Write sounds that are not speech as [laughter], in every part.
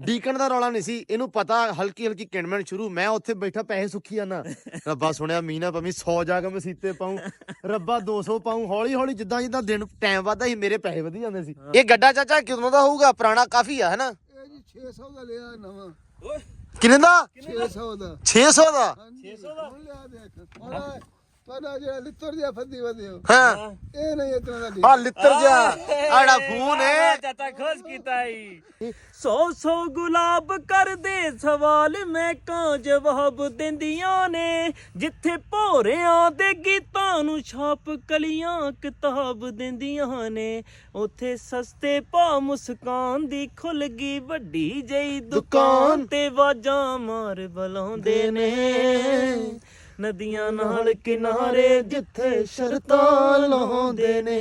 Deakin ਦਾ ਰੌਲਾ ਨਹੀਂ ਸੀ ਇਹਨੂੰ ਪਤਾ ਹਲਕੀ ਹਲਕੀ ਕਿਣਮਣ ਸ਼ੁਰੂ ਮੈਂ ਉੱਥੇ ਬੈਠਾ ਪੈਸੇ ਸੁੱਖੀ ਜਾਣਾ ਰੱਬਾ ਸੁਣਿਆ ਮੀਨਾ ਪਮੀ 100 ਜਾ ਕੇ ਮਸੀਤੇ ਪਾਉਂ ਰੱਬਾ 200 ਪਾਉਂ ਹੌਲੀ ਹੌਲੀ ਜਿੱਦਾਂ ਜਿੱਦਾਂ ਦਿਨ ਟਾਈਮ ਵੱਧਦਾ ਸੀ ਮੇਰੇ ਪੈਸੇ ਵਧੀ ਜਾਂਦੇ ਸੀ। ਇਹ ਗੱਡਾ ਚਾਚਾ ਕਿਦੋਂ ਦਾ ਹੋਊਗਾ? ਪੁਰਾਣਾ ਕਾਫੀ ਆ ਹੈਨਾ? ਇਹ ਜੀ 600 ਦਾ ਲਿਆ ਨਵਾਂ। ਕਿੰਨੇ ਦਾ? 600 ਦਾ। 600 ਦਾ? ਹਾਂਜੀ 600 ਦਾ ਹੁਣ ਲਿਆ ਦੇਖ। ਤੁਹਾਡਾ ਜਿਹੜਾ ਲਿੱਤਰ ਜਿਹਾ ਫੱਦੀ ਵਧਿਓ ਹਾਂ। ਇਹ ਨਹੀਂ ਇਤਨਾ ਦਾ ਆ ਲਿੱਤਰ ਜਾ ਆੜਾ ਫੋਨ ਹੈ ਚਾਚਾ ਖੁਸ਼ ਕੀਤਾ ਈ। ਸੌ ਸੌ ਗੁਲਾਬ ਕਰਦੇ ਸਵਾਲ ਮੈਂ ਕਾਂ ਜਵਾਬ ਦਿੰਦੀਆਂ ਨੇ। ਜਿੱਥੇ ਭੋਰਿਆਂ ਦੇ ਗੀਤਾਂ ਨੂੰ ਛਾਪ ਕਲੀਆਂ ਕਿਤਾਬ ਦਿੰਦੀਆਂ ਨੇ। ਉੱਥੇ ਸਸਤੇ ਭਾ ਮੁਸਕਾਨ ਦੀ ਖੁੱਲ ਗਈ ਵੱਡੀ ਜਈ ਦੁਕਾਨ ਤੇ ਵਾਜਾਂ ਮਾਰ ਬੁਲਾਉਂਦੇ ਨੇ। ਨਦੀਆਂ ਨਾਲ ਕਿਨਾਰੇ ਜਿੱਥੇ ਸ਼ਰਤਾਂ ਲਾਉਂਦੇ ਨੇ।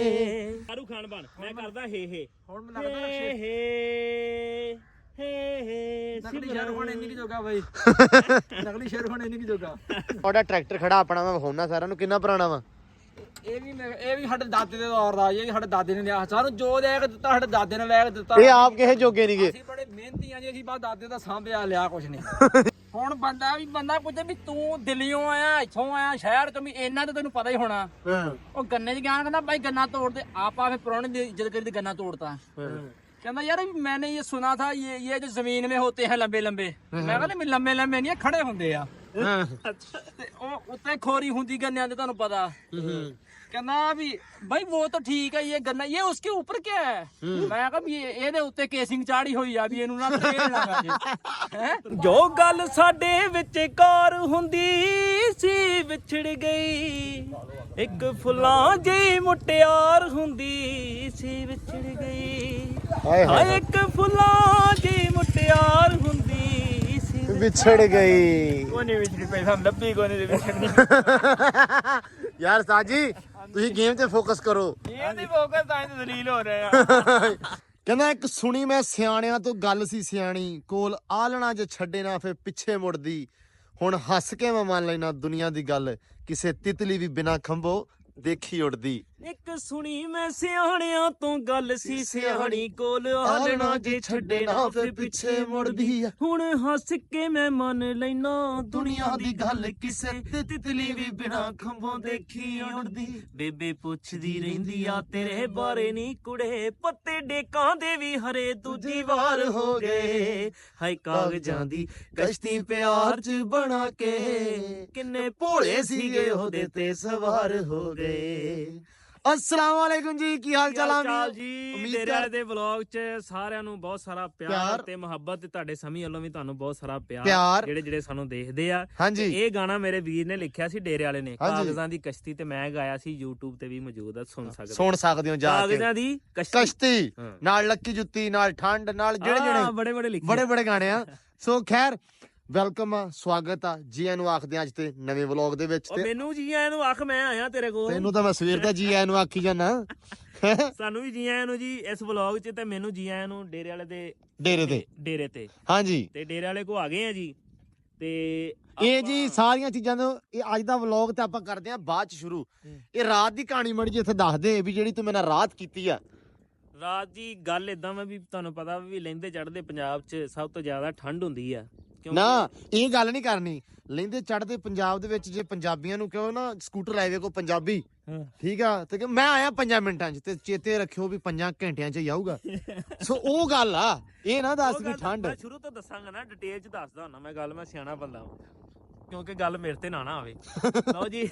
ਸ਼ਾਹਰੁਖ ਖਾਨ ਬਣ ਮੈਂ ਕਰਦਾ ਹੇ ਹੇ। ਹੁਣ ਮੈਂ ਲੱਗਦਾ ਹੇ ਹੇ ਹੇ ਹੇ ਨਕਲੀ ਸ਼ਾਹਰੁਖ ਖਾਨ ਇੰਨੀ ਕੀ ਜੋਗਾ ਬਾਈ। [laughs] ਨਕਲੀ ਸ਼ਾਹਰੁਖ ਖਾਨ ਇੰਨੀ ਕੀ ਜੋਗਾ। ਤੁਹਾਡਾ ਟਰੈਕਟਰ ਖੜਾ ਆਪਣਾ ਮੈਂ ਵਿਖਾਉਣਾ ਸਾਰਿਆਂ ਨੂੰ ਕਿੰਨਾ ਪੁਰਾਣਾ ਵਾ? ਇਹ ਵੀ ਮੈਂ- ਇਹ ਵੀ ਸਾਡੇ ਦਾਦੇ ਦੇ ਦੌਰ ਦਾ ਇਹ ਸਾਡੇ ਦਾਦੇ ਨੇ ਲਿਆ। ਸਾਨੂੰ ਜੋ ਲੈ ਕੇ ਦਿੱਤਾ ਸਾਡੇ ਦਾਦੇ ਨੇ ਲੈ ਕੇ ਦਿੱਤਾ। ਇਹ ਆਪ ਕਿਸੇ ਜੋਗੇ ਨਹੀਂਗੇ ਅਸੀਂ ਬੜੇ ਮਿਹਨਤੀ ਆ ਜੀ ਅਸੀਂ ਬਾ ਦਾਦੇ ਦਾ ਸਾਂਭਿਆ ਲਿਆ ਕੁਛ ਨਹੀਂ [laughs] ਹੁਣ ਬੰਦਾ ਵੀ ਬੰਦਾ ਪੁੱਛੇ ਵੀ ਤੂੰ ਦਿੱਲੀੋਂ ਆਇਆ ਇੱਥੋਂ ਆਇਆ ਸ਼ਹਿਰ ਤੋਂ ਵੀ ਇਹਨਾਂ ਤੇ ਤੈਨੂੰ ਪਤਾ ਹੀ ਹੋਣਾ। ਹਾਂ। ਉਹ ਗੰਨੇ 'ਚ ਗਿਆ ਕਹਿੰਦਾ ਭਾਈ ਗੰਨਾ ਤੋੜ ਦੇ ਆਪਾਂ ਫਿਰ ਪੁਰਾਣੇ ਦੀ ਇੱਜ਼ਤ ਕਰੀ ਤੇ ਗੰਨਾ ਤੋੜਤਾ। ਕਹਿੰਦਾ ਯਾਰ ਮੈਨੇ ਇਹ ਸੁਣਾ ਥਾ ਇਹ ਇਹ ਜੋ ਜ਼ਮੀਨ ਮੇ ਹੋਤੇ ਹੈ ਲੰਬੇ ਲੰਬੇ। ਮੈਂ ਕਹਿੰਦਾ ਲੰਬੇ ਲੰਬੇ ਨਹੀਂ ਖੜੇ ਹੁੰਦੇ ਆ। ਅੱਛਾ ਤੇ ਉਹ ਉੱਤੇ ਖੋਰੀ ਹੁੰਦੀ ਗੰਨਿਆਂ ਦੇ ਤੁਹਾਨੂੰ ਪਤਾ। ਕਹਿੰਦਾ ਵੀ ਭਾਈ ਉਹ ਤਾਂ ਠੀਕ ਹੈ ਇਹ ਗੰਨਾ ਇਹ ਉਸਕੇ ਉੱਪਰ ਕੀ ਹੈ? ਮੈਂ ਕਿਹਾ ਵੀ ਇਹ- ਇਹਦੇ ਉੱਤੇ ਕੇਸਿੰਗ ਚਾੜੀ ਹੋਈ ਆ ਵੀ ਇਹਨੂੰ ਨਾ ਤੇਲ ਨਾ ਹੈ? ਜੋ ਗੱਲ ਸਾਡੇ ਵਿੱਚ ਕਾਰ ਹੁੰਦੀ ਸੀ ਵਿਛੜ ਗਈ। ਇੱਕ ਫੁੱਲਾਂ ਜਿਹੀ ਮੁਟਿਆਰ ਹੁੰਦੀ ਸੀ ਵਿਛੜ ਗਈ। ਹਾਏ ਹਾਏ ਇੱਕ ਫੁੱਲਾਂ ਜਿਹੀ ਮੁਟਿਆਰ ਹੁੰਦੀ ਸੀ ਵਿਛੜ ਗਈ। ਕੋਨੇ ਵਿੱਚ ਨਹੀਂ ਪੈਸਾ ਲੱਭੀ ਕੋਨੇ ਦੇ ਵਿੱਚ ਨਹੀਂ [laughs] ਯਾਰ ਸਾਜੀ ਤੁਸੀਂ ਗੇਮ ਤੇ ਫੋਕਸ ਕਰੋ। ਇਹ ਨਹੀਂ ਫੋਕਸ ਤਾਂ ਇਹ ਦਲੀਲ ਹੋ ਰਿਹਾ [laughs] ਕਹਿੰਦਾ ਇੱਕ ਸੁਣੀ ਮੈਂ ਸਿਆਣਿਆਂ ਤੋਂ ਗੱਲ ਸੀ ਸਿਆਣੀ ਕੋਲ ਆਲਣਾ ਜੇ ਛੱਡੇ ਨਾ ਫੇ ਪਿੱਛੇ ਮੁੜਦੀ। ਹੁਣ ਹੱਸ ਕੇ ਮੈਂ ਮੰਨ ਲੈਣਾ ਦੁਨੀਆ ਦੀ ਗੱਲ ਕਿਸੇ ਤਿਤਲੀ ਵੀ ਬਿਨਾ ਖੰਭੋ ਦੇਖੀ ਉੜਦੀ ਇੱਕ ਸੁਣੀ ਮੈਂ ਸਿਆਣਿਆਂ ਤੋਂ ਗੱਲ ਸੀ ਸਿਆਣੀ ਕੋਲ ਆਲਣਾ ਜੇ ਛੱਡੇ ਨਾ ਫਿਰ ਪਿੱਛੇ ਮੁੜਦੀ ਆ। ਹੁਣ ਹੱਸ ਕੇ ਮੈਂ ਮੰਨ ਲੈਣਾ ਦੁਨੀਆ ਦੀ ਗੱਲ ਕਿਸੇ ਤਿਤਲੀ ਵੀ ਬਿਨਾ ਖੰਭੋਂ ਦੇਖੀ ਉੜਦੀ ਬੇਬੇ ਪੁੱਛਦੀ ਰਹਿੰਦੀ ਆ ਤੇਰੇ ਬਾਰੇ ਨਹੀਂ ਕੁੜੇ ਪੱਤੇ ਡੇਕਾਂ ਦੇ ਵੀ ਹਰੇ ਦੂਜੀ ਵਾਰ ਹੋ ਗਏ। ਹਾਏ ਕਾਗਜ਼ਾਂ ਦੀ ਕਸ਼ਤੀ ਪਿਆਰ ਚ ਬਣਾ ਕੇ ਕਿੰਨੇ ਭੋਲੇ ਸੀਗੇ ਉਹਦੇ ਤੇ ਸਵਾਰ ਹੋ ਗਏ। ਅਸਲਾਮ ਵਾਲੇਕੁਮ ਜੀ ਕੀ ਹਾਲ ਚਾਲ ਆ ਜੀ ਉਮੀਦ ਡੇਰੇ ਦੇ ਵਲੌਗ 'ਚ ਸਾਰਿਆਂ ਨੂੰ ਬਹੁਤ ਸਾਰਾ ਪਿਆਰ। ਤੇ ਮੁਹੱਬਤ ਤੇ ਤੁਹਾਡੇ ਸਮੀ ਵੱਲੋਂ ਵੀ ਤੁਹਾਨੂੰ ਬਹੁਤ ਸਾਰਾ ਪਿਆਰ। ਜਿਹੜੇ ਜਿਹੜੇ ਸਾਨੂੰ ਦੇਖਦੇ ਆ ਇਹ ਗਾਣਾ ਮੇਰੇ ਵੀਰ ਨੇ ਲਿਖਿਆ ਸੀ ਡੇਰੇ ਵਾਲੇ ਨੇ। ਕਾਗਜ਼ਾਂ ਦੀ ਕਸ਼ਤੀ ਤੇ ਮੈਂ ਗਾਇਆ ਸੀ YouTube ਤੇ ਵੀ ਮੌਜੂਦ ਆ ਸੁਣ ਸਕਦੇ ਹੋ। ਸੁਣ ਸਕਦੇ ਹੋ ਜਾ ਕੇ ਕਾਗਜ਼ਾਂ ਦੀ ਕਸ਼ਤੀ। ਨਾਲ ਲੱਕੀ ਜੁੱਤੀ ਨਾਲ ਠੰਡ ਨਾਲ ਜਿਹੜੇ ਜਿਹੜੇ ਬੜੇ ਬੜੇ ਲਿਖੇ ਬੜੇ ਬੜੇ ਗਾਣੇ ਆ [laughs] ਸੋ ਖੈਰ ਵੈਲਕਮ ਆ ਸਵਾਗਤ ਆ ਜੀ ਆਇਆਂ ਨੂੰ ਆਖਦੇ ਆ ਅੱਜ ਤੇ ਨਵੇਂ ਵਲੌਗ ਦੇ ਵਿੱਚ ਉਹ ਤੇ ਮੈਨੂੰ ਜੀ ਆਇਆਂ ਨੂੰ ਆਖ ਮੈਂ ਆਇਆ ਤੇਰੇ ਕੋਲ। ਤੈਨੂੰ ਤਾਂ ਮੈਂ ਸਵੇਰ ਦਾ ਜੀ ਆਇਆਂ ਨੂੰ ਆਖੀ ਜਾਣਾ [laughs] ਸਾਨੂੰ ਵੀ ਜੀ ਆਇਆਂ ਨੂੰ ਜੀ ਇਸ ਵਲੌਗ 'ਚ ਤੇ ਮੈਨੂੰ ਜੀ ਆਇਆਂ ਨੂੰ ਡੇਰੇ ਵਾਲੇ ਦੇ ਡੇਰੇ ਤੇ। ਡੇਰੇ ਤੇ। ਹਾਂਜੀ। ਤੇ ਡੇਰੇ ਵਾਲੇ ਕੋ ਆ ਗਏ ਆ ਜੀ। ਤੇ ਇਹ ਜੀ ਸਾਰੀਆਂ ਚੀਜ਼ਾਂ ਤੋਂ ਇਹ ਅੱਜ ਦਾ ਵਲੌਗ ਤੇ ਆਪਾਂ ਕਰਦੇ ਆ ਬਾਅਦ ਚ ਸ਼ੁਰੂ। ਇਹ ਰਾਤ ਦੀ ਕਹਾਣੀ ਮੜੀ ਜੀ ਇੱਥੇ ਦੱਸ ਦੇ ਵੀ ਜਿਹੜੀ ਤੂੰ ਮੇਰੇ ਨਾਲ ਰਾਤ ਕੀਤੀ ਆ। ਰਾਤ ਦੀ ਗੱਲ ਇਦਾਂ ਮੈਂ ਵੀ ਤੁਹਾਨੂੰ ਪਤਾ ਵੀ ਲੈਂਦੇ ਚੜਦੇ ਪੰਜਾਬ 'ਚ ਸਭ ਤੋਂ ਜ਼ਿਆਦਾ ਠੰਡ ਹੁੰਦੀ ਆ। ਨਾ ਇਹ ਗੱਲ ਨਹੀਂ ਕਰਨੀ। ਲੈਂਦੇ ਚੜਦੇ ਪੰਜਾਬ ਦੇ ਵਿੱਚ ਜੇ ਪੰਜਾਬੀਆਂ ਨੂੰ ਕਹੋ ਨਾ ਸਕੂਟਰ ਲਾਈਵੇ ਕੋ ਪੰਜਾਬੀ। ਠੀਕ ਆ? ਤੇ ਕਿ ਮੈਂ ਆਇਆ 5 ਮਿੰਟਾਂ 'ਚ ਤੇ ਚੇਤੇ ਰੱਖਿਓ ਵੀ 5 ਘੰਟਿਆਂ 'ਚ ਹੀ ਆਊਗਾ। [laughs] ਸੋ ਉਹ ਗੱਲ ਆ ਇਹ ਨਾ ਦੱਸ ਵੀ ਠੰਡ। ਮੈਂ ਸ਼ੁਰੂ ਤੋਂ ਦੱਸਾਂਗਾ ਨਾ ਡਿਟੇਲ 'ਚ ਦੱਸਦਾ ਹੁੰਦਾ। ਮੈਂ ਗੱਲ ਮੈਂ ਸਿਆਣਾ ਬੰਦਾ। ਕਿਉਂਕਿ ਗੱਲ ਮੇਰੇ ਤੇ ਨਾ ਨਾ ਆਵੇ। [laughs] ਲਓ ਜੀ